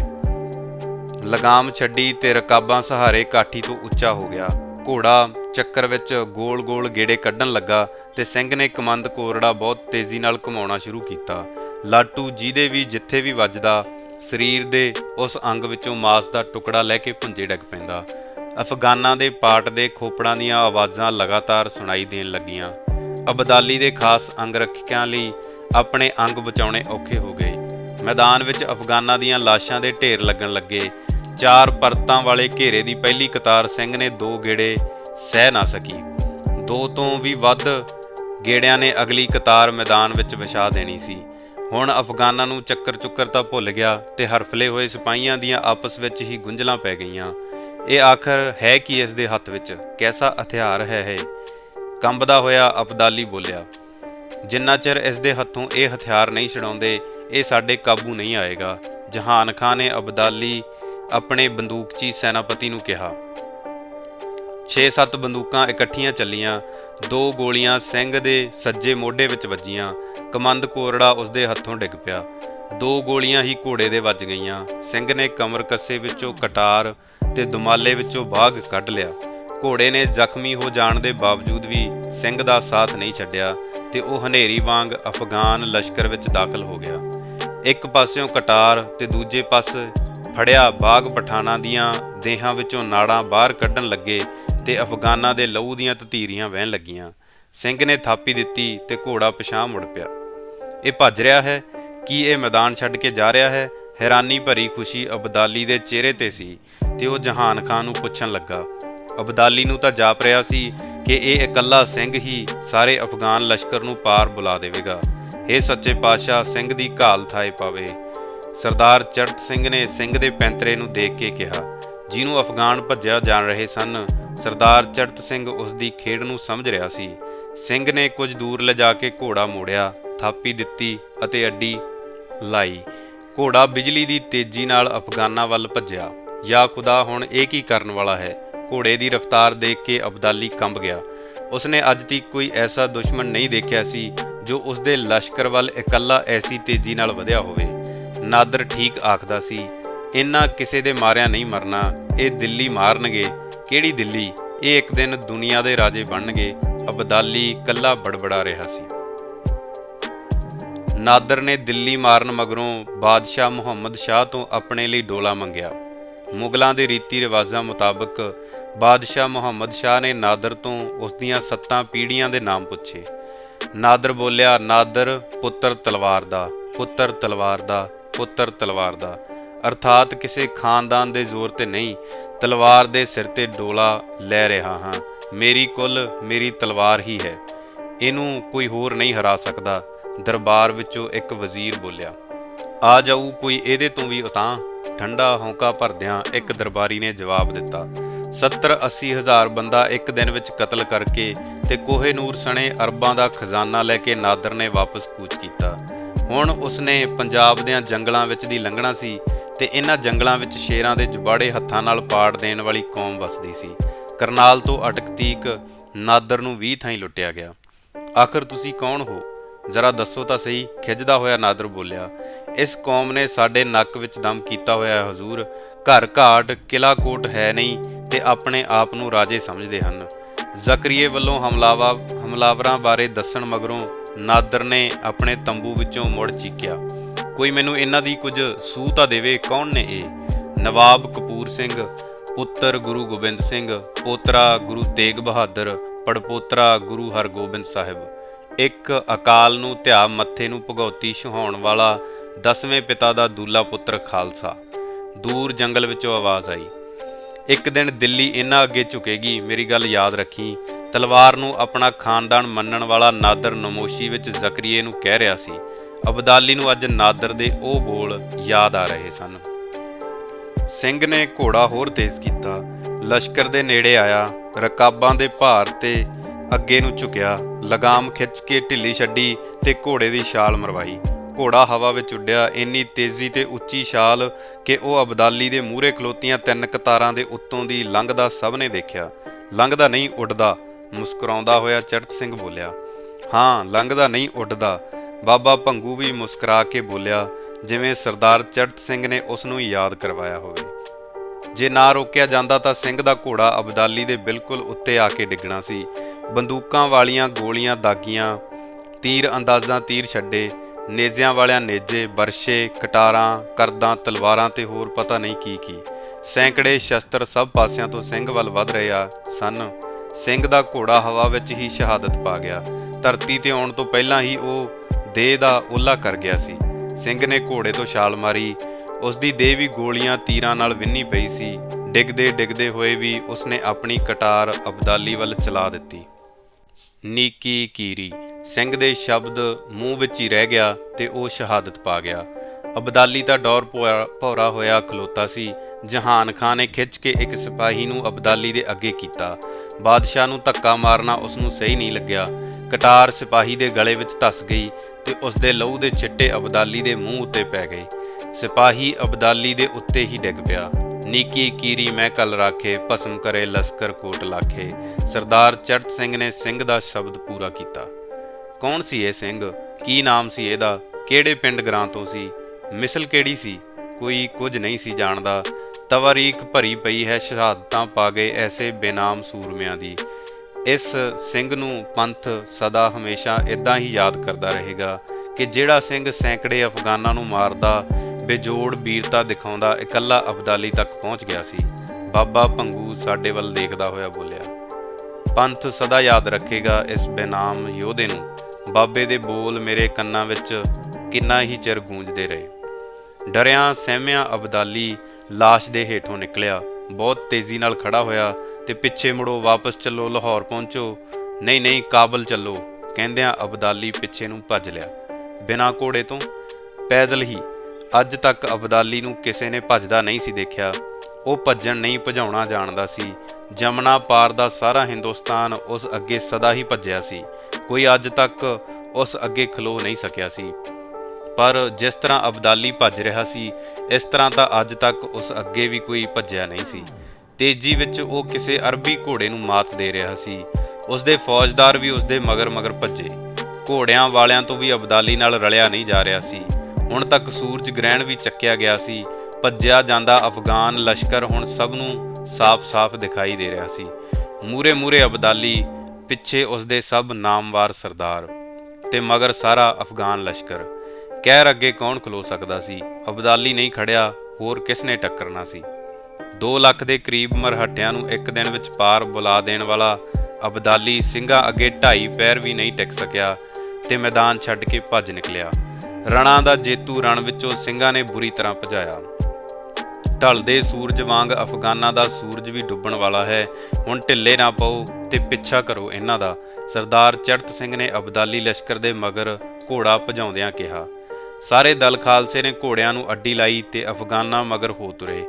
ਲਗਾਮ ਛੱਡੀ ਤੇ ਰਕਾਬਾਂ ਸਹਾਰੇ ਕਾਠੀ ਤੋਂ ਉੱਚਾ ਹੋ ਗਿਆ। ਘੋੜਾ ਚੱਕਰ ਵਿੱਚ ਗੋਲ-ਗੋਲ ਗੇੜੇ ਕੱਢਣ ਲੱਗਾ ਤੇ ਸਿੰਘ ਨੇ ਕਮੰਦ ਕੋਰੜਾ ਬਹੁਤ ਤੇਜ਼ੀ ਨਾਲ ਘੁਮਾਉਣਾ ਸ਼ੁਰੂ ਕੀਤਾ। ਲਾਟੂ ਜਿਹਦੇ ਵੀ ਜਿੱਥੇ ਵੀ ਵੱਜਦਾ, ਸਰੀਰ ਦੇ ਉਸ ਅੰਗ ਵਿੱਚੋਂ ਮਾਸ ਦਾ ਟੁਕੜਾ ਲੈ ਕੇ ਭੁੰਜੇ ਡਿੱਗ ਪੈਂਦਾ। ਅਫਗਾਨਾਂ ਦੇ ਪਾਟ ਦੇ ਖੋਪੜਾਂ ਦੀਆਂ ਆਵਾਜ਼ਾਂ ਲਗਾਤਾਰ ਸੁਣਾਈ ਦੇਣ ਲੱਗੀਆਂ। ਅਬਦਾਲੀ ਦੇ ਖਾਸ ਅੰਗ ਰੱਖਿਆਂ ਲਈ ਆਪਣੇ ਅੰਗ ਬਚਾਉਣੇ ਔਖੇ ਹੋ ਗਏ। ਮੈਦਾਨ ਵਿੱਚ ਅਫਗਾਨਾਂ ਦੀਆਂ ਲਾਸ਼ਾਂ ਦੇ ਢੇਰ ਲੱਗਣ ਲੱਗੇ। ਚਾਰ ਪਰਤਾਂ ਵਾਲੇ ਘੇਰੇ ਦੀ ਪਹਿਲੀ ਕਤਾਰ ਸਿੰਘ ਨੇ ਦੋ ਗੇੜੇ ਸਹਿ ਨਾ ਸਕੀ। ਦੋ ਤੋਂ ਵੀ ਵੱਧ ਗੇੜਿਆਂ ਨੇ ਅਗਲੀ ਕਤਾਰ ਮੈਦਾਨ ਵਿੱਚ ਵਿਛਾ ਦੇਣੀ ਸੀ। ਹੁਣ ਅਫਗਾਨਾਂ ਨੂੰ ਚੱਕਰ ਚੁੱਕਰ ਤਾਂ ਭੁੱਲ ਗਿਆ ਤੇ ਹਰਫਲੇ ਹੋਏ ਸਿਪਾਹੀਆਂ ਦੀਆਂ ਆਪਸ ਵਿੱਚ ਹੀ ਗੁੰਝਲਾਂ ਪੈ ਗਈਆਂ। ਇਹ ਆਖਰ ਹੈ ਕੀ ਇਸ ਦੇ ਹੱਥ ਵਿੱਚ? ਕੈਸਾ ਹਥਿਆਰ ਹੈ ਇਹ? ਕੰਬਦਾ ਹੋਇਆ ਅਬਦਾਲੀ ਬੋਲਿਆ, ਜਿੰਨਾ ਚਿਰ ਇਸ ਦੇ ਹੱਥੋਂ ਇਹ ਹਥਿਆਰ ਨਹੀਂ ਛਡਾਉਂਦੇ, ਇਹ ਸਾਡੇ ਕਾਬੂ ਨਹੀਂ ਆਏਗਾ। ਜਹਾਨ ਖਾਨ ਨੇ ਅਬਦਾਲੀ ਆਪਣੇ ਬੰਦੂਕਚੀ ਸੈਨਾਪਤੀ ਨੂੰ ਕਿਹਾ 6-7 ਬੰਦੂਕਾਂ ਇਕੱਠੀਆਂ ਚੱਲੀਆਂ, ਦੋ ਗੋਲੀਆਂ ਸਿੰਘ ਦੇ ਸੱਜੇ ਮੋਢੇ ਵਿੱਚ ਵੱਜੀਆਂ, ਕਮੰਦ ਕੋਰੜਾ ਉਸਦੇ ਹੱਥੋਂ ਡਿੱਗ ਪਿਆ। ਦੋ ਗੋਲੀਆਂ ਹੀ ਘੋੜੇ ਦੇ ਵੱਜ ਗਈਆਂ। ਸਿੰਘ ਨੇ ਕਮਰ ਕੱਸੇ ਵਿੱਚੋਂ ਕਟਾਰ ਤੇ ਦੁਮਾਲੇ ਵਿੱਚੋਂ ਬਾਗ ਕੱਢ ਲਿਆ। ਘੋੜੇ ਨੇ ਜ਼ਖਮੀ ਹੋ ਜਾਣ ਦੇ ਬਾਵਜੂਦ ਵੀ ਸਿੰਘ ਦਾ ਸਾਥ ਨਹੀਂ ਛੱਡਿਆ ਤੇ ਉਹ ਹਨੇਰੀ ਵਾਂਗ ਅਫਗਾਨ ਲਸ਼ਕਰ ਵਿੱਚ ਦਾਖਲ ਹੋ ਗਿਆ। ਇੱਕ ਪਾਸਿਓਂ ਕਟਾਰ ਤੇ ਦੂਜੇ ਪਾਸੇ ਫੜਿਆ ਬਾਗ ਪਠਾਨਾਂ ਦੀਆਂ ਦੇਹਾਂ ਵਿੱਚੋਂ ਨਾੜਾਂ ਬਾਹਰ ਕੱਢਣ ਲੱਗੇ ਤੇ ਅਫਗਾਨਾਂ ਦੇ ਲਹੂ ਦੀਆਂ ਤਤੀਰੀਆਂ ਵਹਿਣ ਲੱਗੀਆਂ। ਸਿੰਘ ਨੇ ਥਾਪੀ ਦਿੱਤੀ ਤੇ ਘੋੜਾ ਪਿਛਾਂ ਮੁੜ ਪਿਆ। ਇਹ ਭੱਜ ਰਿਹਾ ਹੈ? ਕੀ ਇਹ ਮੈਦਾਨ ਛੱਡ ਕੇ ਜਾ ਰਿਹਾ ਹੈ? ਹੈਰਾਨੀ ਭਰੀ ਖੁਸ਼ੀ ਅਬਦਾਲੀ ਦੇ ਚਿਹਰੇ ਤੇ ਸੀ ਤੇ ਉਹ ਜਹਾਨ ਖਾਨ ਨੂੰ ਪੁੱਛਣ ਲੱਗਾ। ਅਬਦਾਲੀ ਨੂੰ ਤਾਂ ਜਾਪ ਰਿਹਾ ਸੀ ਕਿ ਇਹ ਇਕੱਲਾ ਸਿੰਘ ਹੀ ਸਾਰੇ ਅਫਗਾਨ ਲਸ਼ਕਰ ਨੂੰ ਪਾਰ ਬੁਲਾ ਦੇਵੇਗਾ। ਇਹ ਸੱਚੇ ਪਾਤਸ਼ਾਹ, ਸਿੰਘ ਦੀ ਘਾਲ ਥਾਏ ਪਾਵੇ। ਸਰਦਾਰ ਚੜਤ ਸਿੰਘ ਨੇ ਸਿੰਘ ਦੇ ਪੈਂਤਰੇ ਨੂੰ ਦੇਖ ਕੇ ਕਿਹਾ, ਜਿਹਨੂੰ ਅਫਗਾਨ ਭੱਜਿਆ ਜਾਣ ਰਹੇ ਸਨ ਸਰਦਾਰ ਚੜਤ ਸਿੰਘ ਉਸ ਦੀ ਖੇਡ ਨੂੰ ਸਮਝ ਰਿਹਾ ਸੀ। ਸਿੰਘ ਨੇ ਕੁਝ ਦੂਰ ਲਿਜਾ ਕੇ ਘੋੜਾ ਮੋੜਿਆ, ਥਾਪੀ ਦਿੱਤੀ ਅਤੇ ਅੱਡੀ ਲਾਈ। ਘੋੜਾ ਬਿਜਲੀ ਦੀ ਤੇਜ਼ੀ ਨਾਲ ਅਫਗਾਨਾਂ ਵੱਲ ਭੱਜਿਆ। ਯਾ ਖੁਦਾ, ਹੁਣ ਇਹ ਕੀ ਕਰਨ ਵਾਲਾ ਹੈ? ਘੋੜੇ ਦੀ ਰਫ਼ਤਾਰ ਦੇਖ ਕੇ ਅਬਦਾਲੀ ਕੰਬ ਗਿਆ। ਉਸਨੇ ਅੱਜ ਤੱਕ ਕੋਈ ਐਸਾ ਦੁਸ਼ਮਣ ਨਹੀਂ ਦੇਖਿਆ ਸੀ, ਜੋ ਉਸਦੇ ਲਸ਼ਕਰ ਵੱਲ ਇਕੱਲਾ ਐਸੀ ਤੇਜ਼ੀ ਨਾਲ ਵਧਿਆ ਹੋਵੇ। ਨਾਦਰ ਠੀਕ ਆਖਦਾ ਸੀ ਇੰਨਾ ਕਿਸੇ ਦੇ ਮਾਰਿਆ ਨਹੀਂ ਮਰਨਾ, ਇਹ ਦਿੱਲੀ ਮਾਰਨਗੇ। ਕਿਹੜੀ ਦਿੱਲੀ? ਇਹ ਇੱਕ ਦਿਨ ਦੁਨੀਆ ਦੇ ਰਾਜੇ ਬਣਨਗੇ। ਅਬਦਾਲੀ ਕੱਲਾ ਬੜਬੜਾ ਰਿਹਾ ਸੀ। ਨਾਦਰ ਨੇ ਦਿੱਲੀ ਮਾਰਨ ਮਗਰੋਂ ਬਾਦਸ਼ਾਹ ਮੁਹੰਮਦ ਸ਼ਾਹ ਤੋਂ ਆਪਣੇ ਲਈ ਡੋਲਾ ਮੰਗਿਆ। ਮੁਗਲਾਂ ਦੇ ਰੀਤੀ ਰਿਵਾਜ਼ਾਂ ਮੁਤਾਬਕ ਬਾਦਸ਼ਾਹ ਮੁਹੰਮਦ ਸ਼ਾਹ ਨੇ ਨਾਦਰ ਤੋਂ ਉਸ ਦੀਆਂ ਸੱਤਾਂ ਪੀੜ੍ਹੀਆਂ ਦੇ ਨਾਮ ਪੁੱਛੇ। ਨਾਦਰ ਬੋਲਿਆ, ਨਾਦਰ, ਪੁੱਤਰ ਤਲਵਾਰ ਦਾ, ਪੁੱਤਰ ਤਲਵਾਰ ਦਾ, ਪੁੱਤਰ ਤਲਵਾਰ ਦਾ। ਅਰਥਾਤ ਕਿਸੇ ਖਾਨਦਾਨ ਦੇ ਜ਼ੋਰ ਤੇ ਨਹੀਂ, ਤਲਵਾਰ ਦੇ ਸਿਰ ਤੇ ਡੋਲਾ ਲੈ ਰਿਹਾ ਹਾਂ। ਮੇਰੀ ਕੁੱਲ ਮੇਰੀ ਤਲਵਾਰ ਹੀ ਹੈ। ਇਹਨੂੰ ਕੋਈ ਹੋਰ ਨਹੀਂ ਹਰਾ ਸਕਦਾ। ਦਰਬਾਰ ਵਿੱਚੋਂ ਇੱਕ ਵਜ਼ੀਰ ਬੋਲਿਆ, ਆ ਜਾਊ ਕੋਈ ਇਹਦੇ ਤੋਂ ਵੀ ਉਤਾਂ ਠੰਡਾ ਹੌਂਕਾ ਭਰਦਿਆਂ ਇੱਕ ਦਰਬਾਰੀ ਨੇ ਜਵਾਬ ਦਿੱਤਾ 70 80 ਹਜ਼ਾਰ ਬੰਦਾ ਇੱਕ ਦਿਨ ਵਿੱਚ ਕਤਲ ਕਰਕੇ ਤੇ ਕੋਹੇ ਨੂਰ ਸਣੇ ਅਰਬਾਂ ਦਾ ਖਜ਼ਾਨਾ ਲੈ ਕੇ ਨਾਦਰ ਨੇ ਵਾਪਸ ਕੂਚ ਕੀਤਾ। ਹੁਣ ਉਸਨੇ ਪੰਜਾਬ ਦੇ ਜੰਗਲਾਂ ਵਿੱਚ ਦੀ ਲੰਘਣਾ ਸੀ ਤੇ ਇਹਨਾਂ ਜੰਗਲਾਂ ਵਿੱਚ ਸ਼ੇਰਾਂ ਦੇ ਜਬਾੜੇ ਹੱਥਾਂ ਨਾਲ ਪਾੜ ਦੇਣ ਵਾਲੀ ਕੌਮ ਵਸਦੀ ਸੀ। ਕਰਨਾਲ ਤੋਂ ਅਟਕਤੀਕ ਨਾਦਰ ਨੂੰ 20 ਥਾਈਂ ਲੁੱਟਿਆ ਗਿਆ। ਆਖਰ ਤੁਸੀਂ ਕੌਣ ਹੋ? ਜ਼ਰਾ ਦੱਸੋ ਤਾਂ ਸਹੀ ਖਿੱਚਦਾ ਹੋਇਆ ਨਾਦਰ ਬੋਲਿਆ। ਇਸ ਕੌਮ ਨੇ ਸਾਡੇ ਨੱਕ ਵਿੱਚ ਦਮ ਕੀਤਾ ਹੋਇਆ ਹੈ ਹਜ਼ੂਰ। ਘਰ ਘਾਟ ਕਿਲਾ ਕੋਟ ਹੈ ਨਹੀਂ ਤੇ ਆਪਣੇ ਆਪ ਨੂੰ ਰਾਜੇ ਸਮਝਦੇ ਹਨ। ਜ਼ਕਰੀਏ ਵੱਲੋਂ ਹਮਲਾਵਾ ਹਮਲਾਵਰਾਂ ਬਾਰੇ ਦੱਸਣ ਮਗਰੋਂ ਨਾਦਰ ਨੇ ਆਪਣੇ ਤੰਬੂ ਵਿੱਚੋਂ ਮੁੜ ਚੀਕਿਆ। ਕੋਈ ਮੈਨੂੰ ਇਹਨਾਂ ਦੀ ਕੁਝ ਸੂਹ ਤਾਂ ਦੇਵੇ, ਕੌਣ ਨੇ ਇਹ? ਨਵਾਬ ਕਪੂਰ ਸਿੰਘ, ਪੁੱਤਰ ਗੁਰੂ ਗੋਬਿੰਦ ਸਿੰਘ, ਪੋਤਰਾ ਗੁਰੂ ਤੇਗ ਬਹਾਦਰ, ਪੜਪੋਤਰਾ ਗੁਰੂ ਹਰਗੋਬਿੰਦ ਸਾਹਿਬ। ਇੱਕ ਅਕਾਲ ਨੂੰ ਧਿਆ ਮੱਥੇ ਨੂੰ ਭਗੌਤੀ ਸੁਹਾਉਣ ਵਾਲਾ ਦਸਵੇਂ ਪਿਤਾ ਦਾ ਦੂਲਾ ਪੁੱਤਰ ਖਾਲਸਾ। ਦੂਰ ਜੰਗਲ ਵਿੱਚੋਂ ਆਵਾਜ਼ ਆਈ। ਇੱਕ ਦਿਨ ਦਿੱਲੀ ਇਹਨਾਂ ਅੱਗੇ ਝੁਕੇਗੀ, ਮੇਰੀ ਗੱਲ ਯਾਦ ਰੱਖੀ। ਤਲਵਾਰ ਨੂੰ ਆਪਣਾ ਖਾਨਦਾਨ ਮੰਨਣ ਵਾਲਾ ਨਾਦਰ ਨਮੋਸ਼ੀ ਵਿੱਚ ਜ਼ਕਰੀਏ ਨੂੰ ਕਹਿ ਰਿਹਾ ਸੀ, ਅਬਦਾਲੀ ਨੂੰ ਅੱਜ ਨਾਦਰ ਦੇ ਉਹ ਬੋਲ ਯਾਦ ਆ ਰਹੇ ਸਨ। ਸਿੰਘ ਨੇ ਘੋੜਾ ਹੋਰ ਤੇਜ਼ ਕੀਤਾ, ਲਸ਼ਕਰ ਦੇ ਨੇੜੇ ਆਇਆ, ਰਕਾਬਾਂ ਦੇ ਭਾਰ ਤੇ ਅੱਗੇ ਨੂੰ ਝੁਕਿਆ, ਲਗਾਮ ਖਿੱਚ ਕੇ ਢਿੱਲੀ ਛੱਡੀ ਤੇ ਘੋੜੇ ਦੀ ਛਾਲ ਮਰਵਾਈ। ਘੋੜਾ ਹਵਾ ਵਿੱਚ ਉੱਡਿਆ, ਇੰਨੀ ਤੇਜ਼ੀ ਤੇ ਉੱਚੀ ਛਾਲ ਕਿ ਉਹ ਅਬਦਾਲੀ ਦੇ ਮੂਹਰੇ ਖਲੋਤੀਆਂ ਤਿੰਨ ਕਤਾਰਾਂ ਦੇ ਉੱਤੋਂ ਦੀ ਲੰਘਦਾ ਸਭ ਨੇ ਦੇਖਿਆ। ਲੰਘਦਾ ਨਹੀਂ, ਉੱਡਦਾ। ਮੁਸਕਰਾਉਂਦਾ ਹੋਇਆ ਚੜਤ ਸਿੰਘ ਬੋਲਿਆ, ਹਾਂ, ਲੰਘਦਾ ਨਹੀਂ ਉੱਡਦਾ। ਬਾਬਾ ਭੰਗੂ ਵੀ ਮੁਸਕਰਾ ਕੇ ਬੋਲਿਆ, ਜਿਵੇਂ ਸਰਦਾਰ ਚੜਤ ਸਿੰਘ ਨੇ ਉਸ ਨੂੰ ਯਾਦ ਕਰਵਾਇਆ ਹੋਵੇ। ਜੇ ਨਾ ਰੋਕਿਆ ਜਾਂਦਾ ਤਾਂ ਸਿੰਘ ਦਾ ਘੋੜਾ ਅਬਦਾਲੀ ਦੇ ਬਿਲਕੁਲ ਉੱਤੇ ਆ ਕੇ ਡਿੱਗਣਾ ਸੀ। ਬੰਦੂਕਾਂ ਵਾਲੀਆਂ ਗੋਲੀਆਂ ਦਾਗੀਆਂ, ਤੀਰ ਅੰਦਾਜ਼ਾਂ ਤੀਰ ਛੱਡੇ, ਨੇਜ਼ਿਆਂ ਵਾਲਿਆਂ ਨੇਜੇ, ਬਰਸ਼ੇ, ਕਟਾਰਾਂ, ਕਰਦਾਂ, ਤਲਵਾਰਾਂ ਤੇ ਹੋਰ ਪਤਾ ਨਹੀਂ ਕੀ ਕੀ। ਸੈਂਕੜੇ ਸ਼ਸਤਰ ਸਭ ਪਾਸਿਆਂ ਤੋਂ ਸਿੰਘ ਵੱਲ ਵੱਧ ਰਹੇ ਆ। ਸਨ ਸਿੰਘ ਦਾ ਘੋੜਾ ਹਵਾ ਵਿੱਚ ਹੀ ਸ਼ਹਾਦਤ ਪਾ ਗਿਆ। ਧਰਤੀ ਤੇ ਆਉਣ ਤੋਂ ਪਹਿਲਾਂ ਹੀ ਉਹ ਦੇਹ ਦਾ ਓਲਾ ਕਰ ਗਿਆ ਸੀ। ਸਿੰਘ ਨੇ ਘੋੜੇ ਤੋਂ ਛਾਲ ਮਾਰੀ। ਉਸ ਦੀ ਦੇਹ ਵੀ ਗੋਲੀਆਂ ਤੀਰਾਂ ਨਾਲ ਵਿੰਨੀ ਪਈ ਸੀ। ਡਿੱਗਦੇ ਡਿੱਗਦੇ ਹੋਏ ਵੀ ਉਸਨੇ ਆਪਣੀ ਕਟਾਰ ਅਬਦਾਲੀ ਵੱਲ ਚਲਾ ਦਿੱਤੀ। ਨੀਕੀ ਕੀਰੀ। ਸਿੰਘ ਦੇ ਸ਼ਬਦ ਮੂੰਹ ਵਿੱਚ ਹੀ ਰਹਿ ਗਿਆ ਤੇ ਉਹ ਸ਼ਹਾਦਤ ਪਾ ਗਿਆ। ਅਬਦਾਲੀ ਦਾ ਡੌਰ ਭੋਰਾ- ਭੌਰਾ ਹੋਇਆ, ਖਲੋਤਾ ਸੀ। ਜਹਾਨ ਖਾਨ ਨੇ ਖਿੱਚ ਕੇ ਇੱਕ ਸਿਪਾਹੀ ਨੂੰ ਅਬਦਾਲੀ ਦੇ ਅੱਗੇ ਕੀਤਾ। ਬਾਦਸ਼ਾਹ ਨੂੰ ਧੱਕਾ ਮਾਰਨਾ ਉਸ ਨੂੰ ਸਹੀ ਨਹੀਂ ਲੱਗਿਆ। ਕਟਾਰ ਸਿਪਾਹੀ ਦੇ ਗਲੇ ਵਿੱਚ ਧਸ ਗਈ ਤੇ ਉਸ ਦੇ ਲਹੂ ਦੇ ਛਿੱਟੇ ਅਬਦਾਲੀ ਦੇ ਮੂੰਹ ਉੱਤੇ ਪੈ ਗਏ। ਸਿਪਾਹੀ ਅਬਦਾਲੀ ਦੇ ਉੱਤੇ ਹੀ ਡਿੱਗ ਪਿਆ। ਨੀਕੀ ਕੀਰੀ ਮੈਂ ਕਲ ਰਾਖੇ, ਭਸਮ ਕਰੇ, ਲਸਕਰ ਕੋਟ ਲਾਖੇ। ਸਰਦਾਰ ਚੜਤ ਸਿੰਘ ਨੇ ਸਿੰਘ ਦਾ ਸ਼ਬਦ ਪੂਰਾ ਕੀਤਾ। ਕੌਣ ਸੀ ਇਹ ਸਿੰਘ? ਕੀ ਨਾਮ ਸੀ ਇਹਦਾ? ਕਿਹੜੇ ਪਿੰਡ ਗ੍ਰਾਂ ਤੋਂ ਸੀ? ਮਿਸਲ ਕਿਹੜੀ ਸੀ? ਕੋਈ ਕੁਝ ਨਹੀਂ ਸੀ ਜਾਣਦਾ। ਤਵਾਰੀਖ ਭਰੀ ਪਈ ਹੈ, ਸ਼ਹਾਦਤਾਂ ਪਾ ਗਏ ਐਸੇ ਬੇਨਾਮ ਸੂਰਮਿਆਂ ਦੀ। ਇਸ ਸਿੰਘ ਨੂੰ ਪੰਥ ਸਦਾ ਹਮੇਸ਼ਾ ਇਦਾਂ ਹੀ ਯਾਦ ਕਰਦਾ ਰਹੇਗਾ ਕਿ ਜਿਹੜਾ ਸਿੰਘ ਸੈਂਕੜੇ ਅਫਗਾਨਾਂ ਨੂੰ ਮਾਰਦਾ, ਬੇਜੋੜ ਵੀਰਤਾ ਦਿਖਾਉਂਦਾ, ਇਕੱਲਾ ਅਬਦਾਲੀ ਤੱਕ ਪਹੁੰਚ ਗਿਆ ਸੀ। ਬਾਬਾ ਪੰਗੂ ਸਾਡੇ ਵੱਲ ਦੇਖਦਾ ਹੋਇਆ ਬੋਲਿਆ, ਪੰਥ ਸਦਾ ਯਾਦ ਰੱਖੇਗਾ ਇਸ ਬੇਨਾਮ ਯੋਧੇ ਨੂੰ। ਬਾਬੇ ਦੇ ਬੋਲ ਮੇਰੇ ਕੰਨਾਂ ਵਿੱਚ ਕਿੰਨਾ ਹੀ ਚਿਰ ਗੂੰਜਦੇ ਰਹੇ। ਡਰਿਆ ਸਹਿਮਿਆ ਅਬਦਾਲੀ ਲਾਸ਼ ਦੇ ਹੇਠੋਂ ਨਿਕਲਿਆ। ਬਹੁਤ ਤੇਜ਼ੀ ਨਾਲ ਖੜਾ ਹੋਇਆ ਤੇ ਪਿੱਛੇ ਮੁੜੋ ਵਾਪਸ ਚੱਲੋ, ਲਾਹੌਰ ਪਹੁੰਚੋ। ਨਹੀਂ ਨਹੀਂ, ਕਾਬਲ ਚੱਲੋ, ਕਹਿੰਦਿਆਂ ਅਬਦਾਲੀ ਪਿੱਛੇ ਨੂੰ ਭੱਜ ਲਿਆ। ਬਿਨਾਂ ਘੋੜੇ ਤੋਂ? ਪੈਦਲ ਹੀ। ਅੱਜ ਤੱਕ ਅਬਦਾਲੀ ਨੂੰ ਕਿਸੇ ਨੇ ਭੱਜਦਾ ਨਹੀਂ ਸੀ ਦੇਖਿਆ। ਉਹ ਭੱਜਣ ਨਹੀਂ, ਭਜਾਉਣਾ ਜਾਣਦਾ ਸੀ। ਜਮਨਾ ਪਾਰ ਦਾ ਸਾਰਾ ਹਿੰਦੁਸਤਾਨ ਉਸ ਅੱਗੇ ਸਦਾ ਹੀ ਭੱਜਿਆ ਸੀ। ਕੋਈ ਅੱਜ ਤੱਕ ਉਸ ਅੱਗੇ ਖਲੋ ਨਹੀਂ ਸਕਿਆ ਸੀ। ਪਰ ਜਿਸ ਤਰ੍ਹਾਂ ਅਬਦਾਲੀ ਭੱਜ ਰਿਹਾ ਸੀ, ਇਸ ਤਰ੍ਹਾਂ ਤਾਂ ਅੱਜ ਤੱਕ ਉਸ ਅੱਗੇ ਵੀ ਕੋਈ ਭੱਜਿਆ ਨਹੀਂ ਸੀ। ਤੇਜ਼ੀ ਵਿੱਚ ਉਹ ਕਿਸੇ ਅਰਬੀ ਘੋੜੇ ਨੂੰ ਮਾਤ ਦੇ ਰਿਹਾ ਸੀ। ਉਸ ਦੇ ਫੌਜਦਾਰ ਵੀ ਉਸ ਦੇ ਮਗਰ ਮਗਰ ਭੱਜੇ। ਘੋੜਿਆਂ ਵਾਲਿਆਂ ਤੋਂ ਵੀ ਅਬਦਾਲੀ ਨਾਲ ਰਲਿਆ ਨਹੀਂ ਜਾ ਰਿਹਾ ਸੀ। ਹੁਣ ਤੱਕ ਸੂਰਜ ਗ੍ਰਹਿਣ ਵੀ ਚੱਕਿਆ ਗਿਆ ਸੀ। ਭੱਜਿਆ ਜਾਂਦਾ ਅਫਗਾਨ ਲਸ਼ਕਰ ਹੁਣ ਸਭ ਨੂੰ ਸਾਫ਼-ਸਾਫ਼ ਦਿਖਾਈ ਦੇ ਰਿਹਾ ਸੀ। ਮੂਰੇ ਮੂਰੇ ਅਬਦਾਲੀ, ਪਿੱਛੇ ਉਸ ਦੇ ਸਭ ਨਾਮਵਾਰ ਸਰਦਾਰ ਤੇ ਮਗਰ ਸਾਰਾ ਅਫਗਾਨ ਲਸ਼ਕਰ। ਕਹਿਰ ਅੱਗੇ ਕੌਣ ਖਲੋ ਸਕਦਾ ਸੀ? ਅਬਦਾਲੀ ਨਹੀਂ ਖੜਿਆ, ਹੋਰ ਕਿਸ ਨੇ ਟੱਕਰਨਾ ਸੀ? 2 ਲੱਖ ਦੇ ਕਰੀਬ ਮਰਹੱਟਿਆਂ ਨੂੰ ਇੱਕ ਦਿਨ ਵਿੱਚ ਪਾਰ ਬੁਲਾ ਦੇਣ ਵਾਲਾ ਅਬਦਾਲੀ ਸਿੰਘਾਂ ਅੱਗੇ ਢਾਈ ਪੈਰ ਵੀ ਨਹੀਂ ਟਿਕ ਸਕਿਆ ਤੇ ਮੈਦਾਨ ਛੱਡ ਕੇ ਭੱਜ ਨਿਕਲਿਆ। ਰਣਾ ਦਾ ਜੇਤੂ ਰਣ ਵਿੱਚੋਂ ਸਿੰਘਾਂ ਨੇ ਬੁਰੀ ਤਰ੍ਹਾਂ ਭਜਾਇਆ। ਢਲਦੇ ਸੂਰਜ ਵਾਂਗ ਅਫਗਾਨਾਂ ਦਾ ਸੂਰਜ ਵੀ ਡੁੱਬਣ ਵਾਲਾ ਹੈ। ਹੁਣ ਢਿੱਲੇ ਨਾ ਪਾਓ ਤੇ ਪਿੱਛਾ ਕਰੋ ਇਹਨਾਂ ਦਾ। ਸਰਦਾਰ ਚੜਤ ਸਿੰਘ ਨੇ ਅਬਦਾਲੀ ਲਸ਼ਕਰ ਦੇ ਮਗਰ ਘੋੜਾ ਭਜਾਉਂਦਿਆਂ ਕਿਹਾ ਸਾਰੇ ਦਲ ਖਾਲਸੇ ਨੇ ਘੋੜਿਆਂ ਨੂੰ ਅੱਡੀ ਲਾਈ ਤੇ ਅਫਗਾਨਾਂ ਮਗਰ ਹੋ ਤੁਰੇ।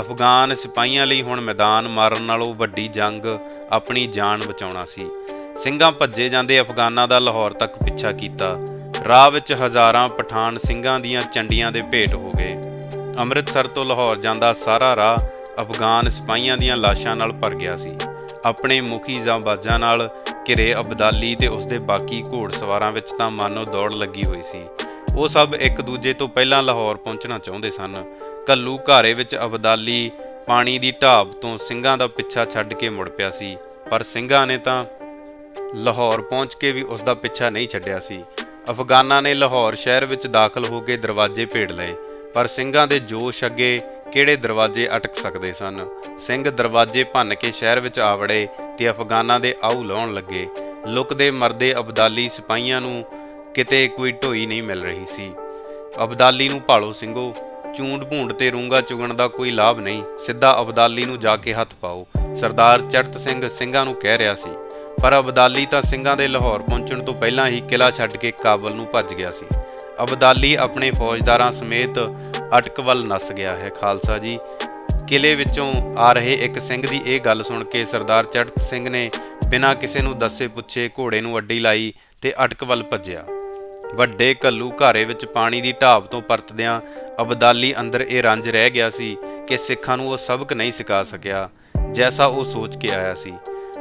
ਅਫਗਾਨ ਸਿਪਾਹੀਆਂ ਲਈ ਹੁਣ ਮੈਦਾਨ, ਮਾਰਨ ਨਾਲੋਂ ਵੱਡੀ ਜੰਗ ਆਪਣੀ ਜਾਨ ਬਚਾਉਣਾ ਸੀ। ਸਿੰਘਾਂ ਭੱਜੇ ਜਾਂਦੇ ਅਫਗਾਨਾਂ ਦਾ ਲਾਹੌਰ ਤੱਕ ਪਿੱਛਾ ਕੀਤਾ। ਰਾਹ ਵਿੱਚ ਹਜ਼ਾਰਾਂ ਪਠਾਨ ਸਿੰਘਾਂ ਦੀਆਂ ਚੰਡੀਆਂ ਦੇ ਭੇਟ ਹੋ ਗਏ। ਅੰਮ੍ਰਿਤਸਰ ਤੋਂ ਲਾਹੌਰ ਜਾਂਦਾ ਸਾਰਾ ਰਾਹ ਅਫਗਾਨ ਸਿਪਾਹੀਆਂ ਦੀਆਂ ਲਾਸ਼ਾਂ ਨਾਲ ਭਰ ਗਿਆ ਸੀ। ਆਪਣੇ ਮੁਖੀ ਜਾਂਬਾਜ਼ਾਂ ਨਾਲ ਘਿਰੇ ਅਬਦਾਲੀ ਤੇ ਉਸਦੇ ਬਾਕੀ ਘੋੜਸਵਾਰਾਂ ਵਿੱਚ ਤਾਂ ਮਾਨੋ ਦੌੜ ਲੱਗੀ ਹੋਈ ਸੀ। ਉਹ ਸਭ ਇੱਕ ਦੂਜੇ ਤੋਂ ਪਹਿਲਾਂ ਲਾਹੌਰ ਪਹੁੰਚਣਾ ਚਾਹੁੰਦੇ ਸਨ। ਕੱਲੂ ਘਾਰੇ ਵਿੱਚ ਅਬਦਾਲੀ ਪਾਣੀ ਦੀ ਢਾਬ ਤੋਂ ਸਿੰਘਾਂ ਦਾ ਪਿੱਛਾ ਛੱਡ ਕੇ ਮੁੜ ਪਿਆ ਸੀ। ਪਰ ਸਿੰਘਾਂ ਨੇ ਤਾਂ ਲਾਹੌਰ ਪਹੁੰਚ ਕੇ ਵੀ ਉਸ ਦਾ ਪਿੱਛਾ ਨਹੀਂ ਛੱਡਿਆ ਸੀ। ਅਫਗਾਨਾਂ ਨੇ ਲਾਹੌਰ ਸ਼ਹਿਰ ਵਿੱਚ ਦਾਖਲ ਹੋ ਕੇ ਦਰਵਾਜ਼ੇ ਭੇੜ ਲਏ। ਪਰ ਸਿੰਘਾਂ ਦੇ ਜੋਸ਼ ਅੱਗੇ ਕਿਹੜੇ ਦਰਵਾਜ਼ੇ ਅਟਕ ਸਕਦੇ ਸਨ? ਸਿੰਘ ਦਰਵਾਜ਼ੇ ਭੰਨ ਕੇ ਸ਼ਹਿਰ ਵਿੱਚ ਆਵੜੇ ਵੜੇ ਤੇ ਅਫਗਾਨਾਂ ਦੇ ਆਉ ਲਾਉਣ ਲੱਗੇ। ਲੁਕਦੇ ਮਰਦੇ ਅਬਦਾਲੀ ਸਿਪਾਹੀਆਂ ਨੂੰ ਕਿਤੇ ਕੋਈ ਢੋਈ ਨਹੀਂ ਮਿਲ ਰਹੀ ਸੀ। ਅਬਦਾਲੀ ਨੂੰ ਭਾਲੋ ਸਿੰਘੋ, ਚੂੰਡ ਭੂੰਡ ਤੇ ਰੂੰਗਾ ਚੁਗਣ ਦਾ ਕੋਈ ਲਾਭ ਨਹੀਂ। ਸਿੱਧਾ ਅਬਦਾਲੀ ਨੂੰ ਜਾ ਕੇ ਹੱਥ ਪਾਓ। ਸਰਦਾਰ ਚੜਤ ਸਿੰਘ ਸਿੰਘਾਂ ਨੂੰ ਕਹਿ ਰਿਹਾ ਸੀ। ਪਰ ਅਬਦਾਲੀ ਤਾਂ ਸਿੰਘਾਂ ਦੇ ਲਾਹੌਰ ਪਹੁੰਚਣ ਤੋਂ ਪਹਿਲਾਂ ਹੀ ਕਿਲਾ ਛੱਡ ਕੇ ਕਾਬਲ ਨੂੰ ਭੱਜ ਗਿਆ ਸੀ। ਅਬਦਾਲੀ ਆਪਣੇ ਫੌਜਦਾਰਾਂ ਸਮੇਤ ਅਟਕ ਵੱਲ ਨੱਸ ਗਿਆ ਹੈ, ਖਾਲਸਾ ਜੀ। ਕਿਲੇ ਵਿੱਚੋਂ ਆ ਰਹੇ ਇੱਕ ਸਿੰਘ ਦੀ ਇਹ ਗੱਲ ਸੁਣ ਕੇ ਸਰਦਾਰ ਚੜਤ ਸਿੰਘ ਨੇ ਬਿਨਾਂ ਕਿਸੇ ਨੂੰ ਦੱਸੇ ਪੁੱਛੇ ਘੋੜੇ ਨੂੰ ਅੱਡੀ ਲਾਈ ਤੇ ਅਟਕ ਵੱਲ ਭੱਜਿਆ। ਵੱਡੇ ਕੱਲੂ ਘਾਰੇ ਵਿੱਚ ਪਾਣੀ ਦੀ ਢਾਬ ਤੋਂ ਪਰਤਦਿਆਂ ਅਬਦਾਲੀ ਅੰਦਰ ਇਹ ਰੰਜ ਰਹਿ ਗਿਆ ਸੀ ਕਿ ਸਿੱਖਾਂ ਨੂੰ ਉਹ ਸਬਕ ਨਹੀਂ ਸਿਖਾ ਸਕਿਆ, ਜੈਸਾ ਉਹ ਸੋਚ ਕੇ ਆਇਆ ਸੀ।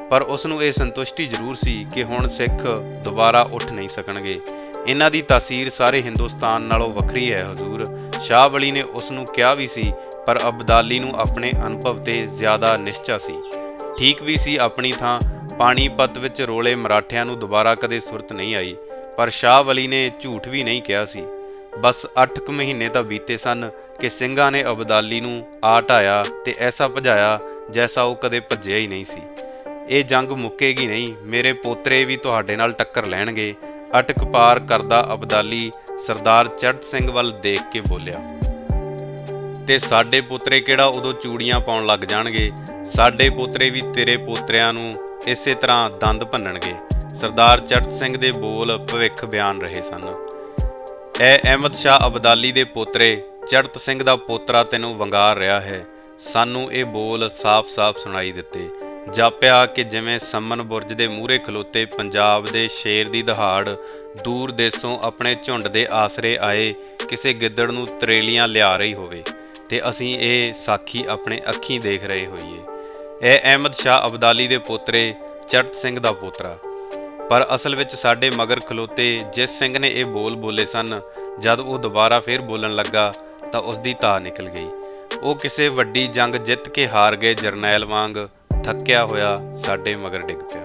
ਪਰ ਉਸ ਨੂੰ ਇਹ ਸੰਤੁਸ਼ਟੀ ਜ਼ਰੂਰ ਸੀ ਕਿ ਹੁਣ ਸਿੱਖ ਦੁਬਾਰਾ ਉੱਠ ਨਹੀਂ ਸਕਣਗੇ। ਇਹਨਾਂ ਦੀ ਤਾਸੀਰ ਸਾਰੇ ਹਿੰਦੁਸਤਾਨ ਨਾਲੋਂ ਵੱਖਰੀ ਹੈ, ਹਜ਼ੂਰ। ਸ਼ਾਹ ਵਲੀ ਨੇ ਉਸ ਨੂੰ ਕਿਹਾ ਵੀ ਸੀ, ਪਰ ਅਬਦਾਲੀ ਨੂੰ ਆਪਣੇ ਅਨੁਭਵ ਤੇ ਜ਼ਿਆਦਾ ਨਿਸ਼ਚਾ ਸੀ। ਠੀਕ ਵੀ ਸੀ ਆਪਣੀ ਥਾਂ, ਪਾਣੀਪਤ ਵਿੱਚ ਰੋਲੇ ਮਰਾਠਿਆਂ ਨੂੰ ਦੁਬਾਰਾ ਕਦੇ ਸੁਰਤ ਨਹੀਂ ਆਈ। ਪਰ ਸ਼ਾਹ ਵਲੀ ਨੇ ਝੂਠ ਵੀ ਨਹੀਂ ਕਿਹਾ ਸੀ। ਬਸ 8 ਕੁ ਮਹੀਨੇ ਤਾਂ ਬੀਤੇ ਸਨ ਕਿ ਸਿੰਘਾਂ ਨੇ ਅਬਦਾਲੀ ਨੂੰ ਆ ਢਾਇਆ ਤੇ ਐਸਾ ਭਜਾਇਆ ਜੈਸਾ ਉਹ ਕਦੇ ਭੱਜਿਆ ਹੀ ਨਹੀਂ ਸੀ। ਇਹ ਜੰਗ ਮੁੱਕੇਗੀ ਨਹੀਂ, ਮੇਰੇ ਪੋਤਰੇ ਵੀ ਤੁਹਾਡੇ ਨਾਲ ਟੱਕਰ ਲੈਣਗੇ ਅਟਕ ਪਾਰ ਕਰਦਾ ਅਬਦਾਲੀ ਸਰਦਾਰ ਚੜਤ ਸਿੰਘ ਵੱਲ ਦੇਖ ਕੇ ਬੋਲਿਆ। ਤੇ ਸਾਡੇ ਪੁੱਤਰੇ ਕਿਹੜਾ ਉਦੋਂ ਚੂੜੀਆਂ ਪਾਉਣ ਲੱਗ ਜਾਣਗੇ? ਸਾਡੇ ਪੁੱਤਰੇ ਵੀ ਤੇਰੇ ਪੋਤਰਿਆਂ ਨੂੰ ਇਸੇ ਤਰ੍ਹਾਂ ਦੰਦ ਭੰਨਣਗੇ। ਸਰਦਾਰ ਚੜਤ ਸਿੰਘ ਦੇ ਬੋਲ ਭਵਿੱਖ ਬਿਆਨ ਰਹੇ ਸਨ। ਐ ਅਹਿਮਦ ਸ਼ਾਹ ਅਬਦਾਲੀ ਦੇ ਪੋਤਰੇ ਚੜਤ ਸਿੰਘ ਦਾ ਪੋਤਰਾ ਤੈਨੂੰ ਵੰਗਾਰ ਰਿਹਾ ਹੈ। ਸਾਨੂੰ ਇਹ ਬੋਲ ਸਾਫ਼-ਸਾਫ਼ ਸੁਣਾਈ ਦਿੱਤੇ। ਜਾਪਿਆ ਕਿ ਜਿਵੇਂ ਸੰਮਨ ਬੁਰਜ ਦੇ ਮੂਹਰੇ ਖਲੋਤੇ ਪੰਜਾਬ ਦੇ ਸ਼ੇਰ ਦੀ ਦਹਾੜ, ਦੂਰ ਦੇਸੋਂ ਆਪਣੇ ਝੁੰਡ ਦੇ ਆਸਰੇ ਆਏ, ਕਿਸੇ ਗਿੱਦੜ ਨੂੰ ਤਰੇਲੀਆਂ ਲਿਆ ਰਹੀ ਹੋਵੇ, ਤੇ ਅਸੀਂ ਇਹ ਸਾਖੀ ਆਪਣੇ ਅੱਖੀਂ ਦੇਖ ਰਹੇ ਹੋਈਏ। ਇਹ ਅਹਿਮਦ ਸ਼ਾਹ ਅਬਦਾਲੀ ਦੇ ਪੋਤਰੇ ਚੜਤ ਸਿੰਘ ਦਾ ਪੋਤਰਾ ਪਰ ਅਸਲ ਵਿੱਚ ਸਾਡੇ ਮਗਰ ਖਲੋਤੇ ਜਿਸ ਸਿੰਘ ਨੇ ਇਹ ਬੋਲ ਬੋਲੇ ਸਨ, ਜਦ ਉਹ ਦੁਬਾਰਾ ਫੇਰ ਬੋਲਣ ਲੱਗਾ, ਤਾਂ ਉਸ ਦੀ ਤਾ ਨਿਕਲ ਗਈ। ਉਹ ਕਿਸੇ ਵੱਡੀ ਜੰਗ ਜਿੱਤ ਕੇ ਹਾਰ ਗਏ ਜਰਨੈਲ ਵਾਂਗ ਥੱਕਿਆ ਹੋਇਆ ਸਾਡੇ ਮਗਰ ਡਿੱਗ ਪਿਆ।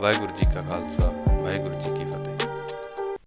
ਵਾਹਿਗੁਰੂ ਜੀ ਕਾ ਖਾਲਸਾ, ਵਾਹਿਗੁਰੂ ਜੀ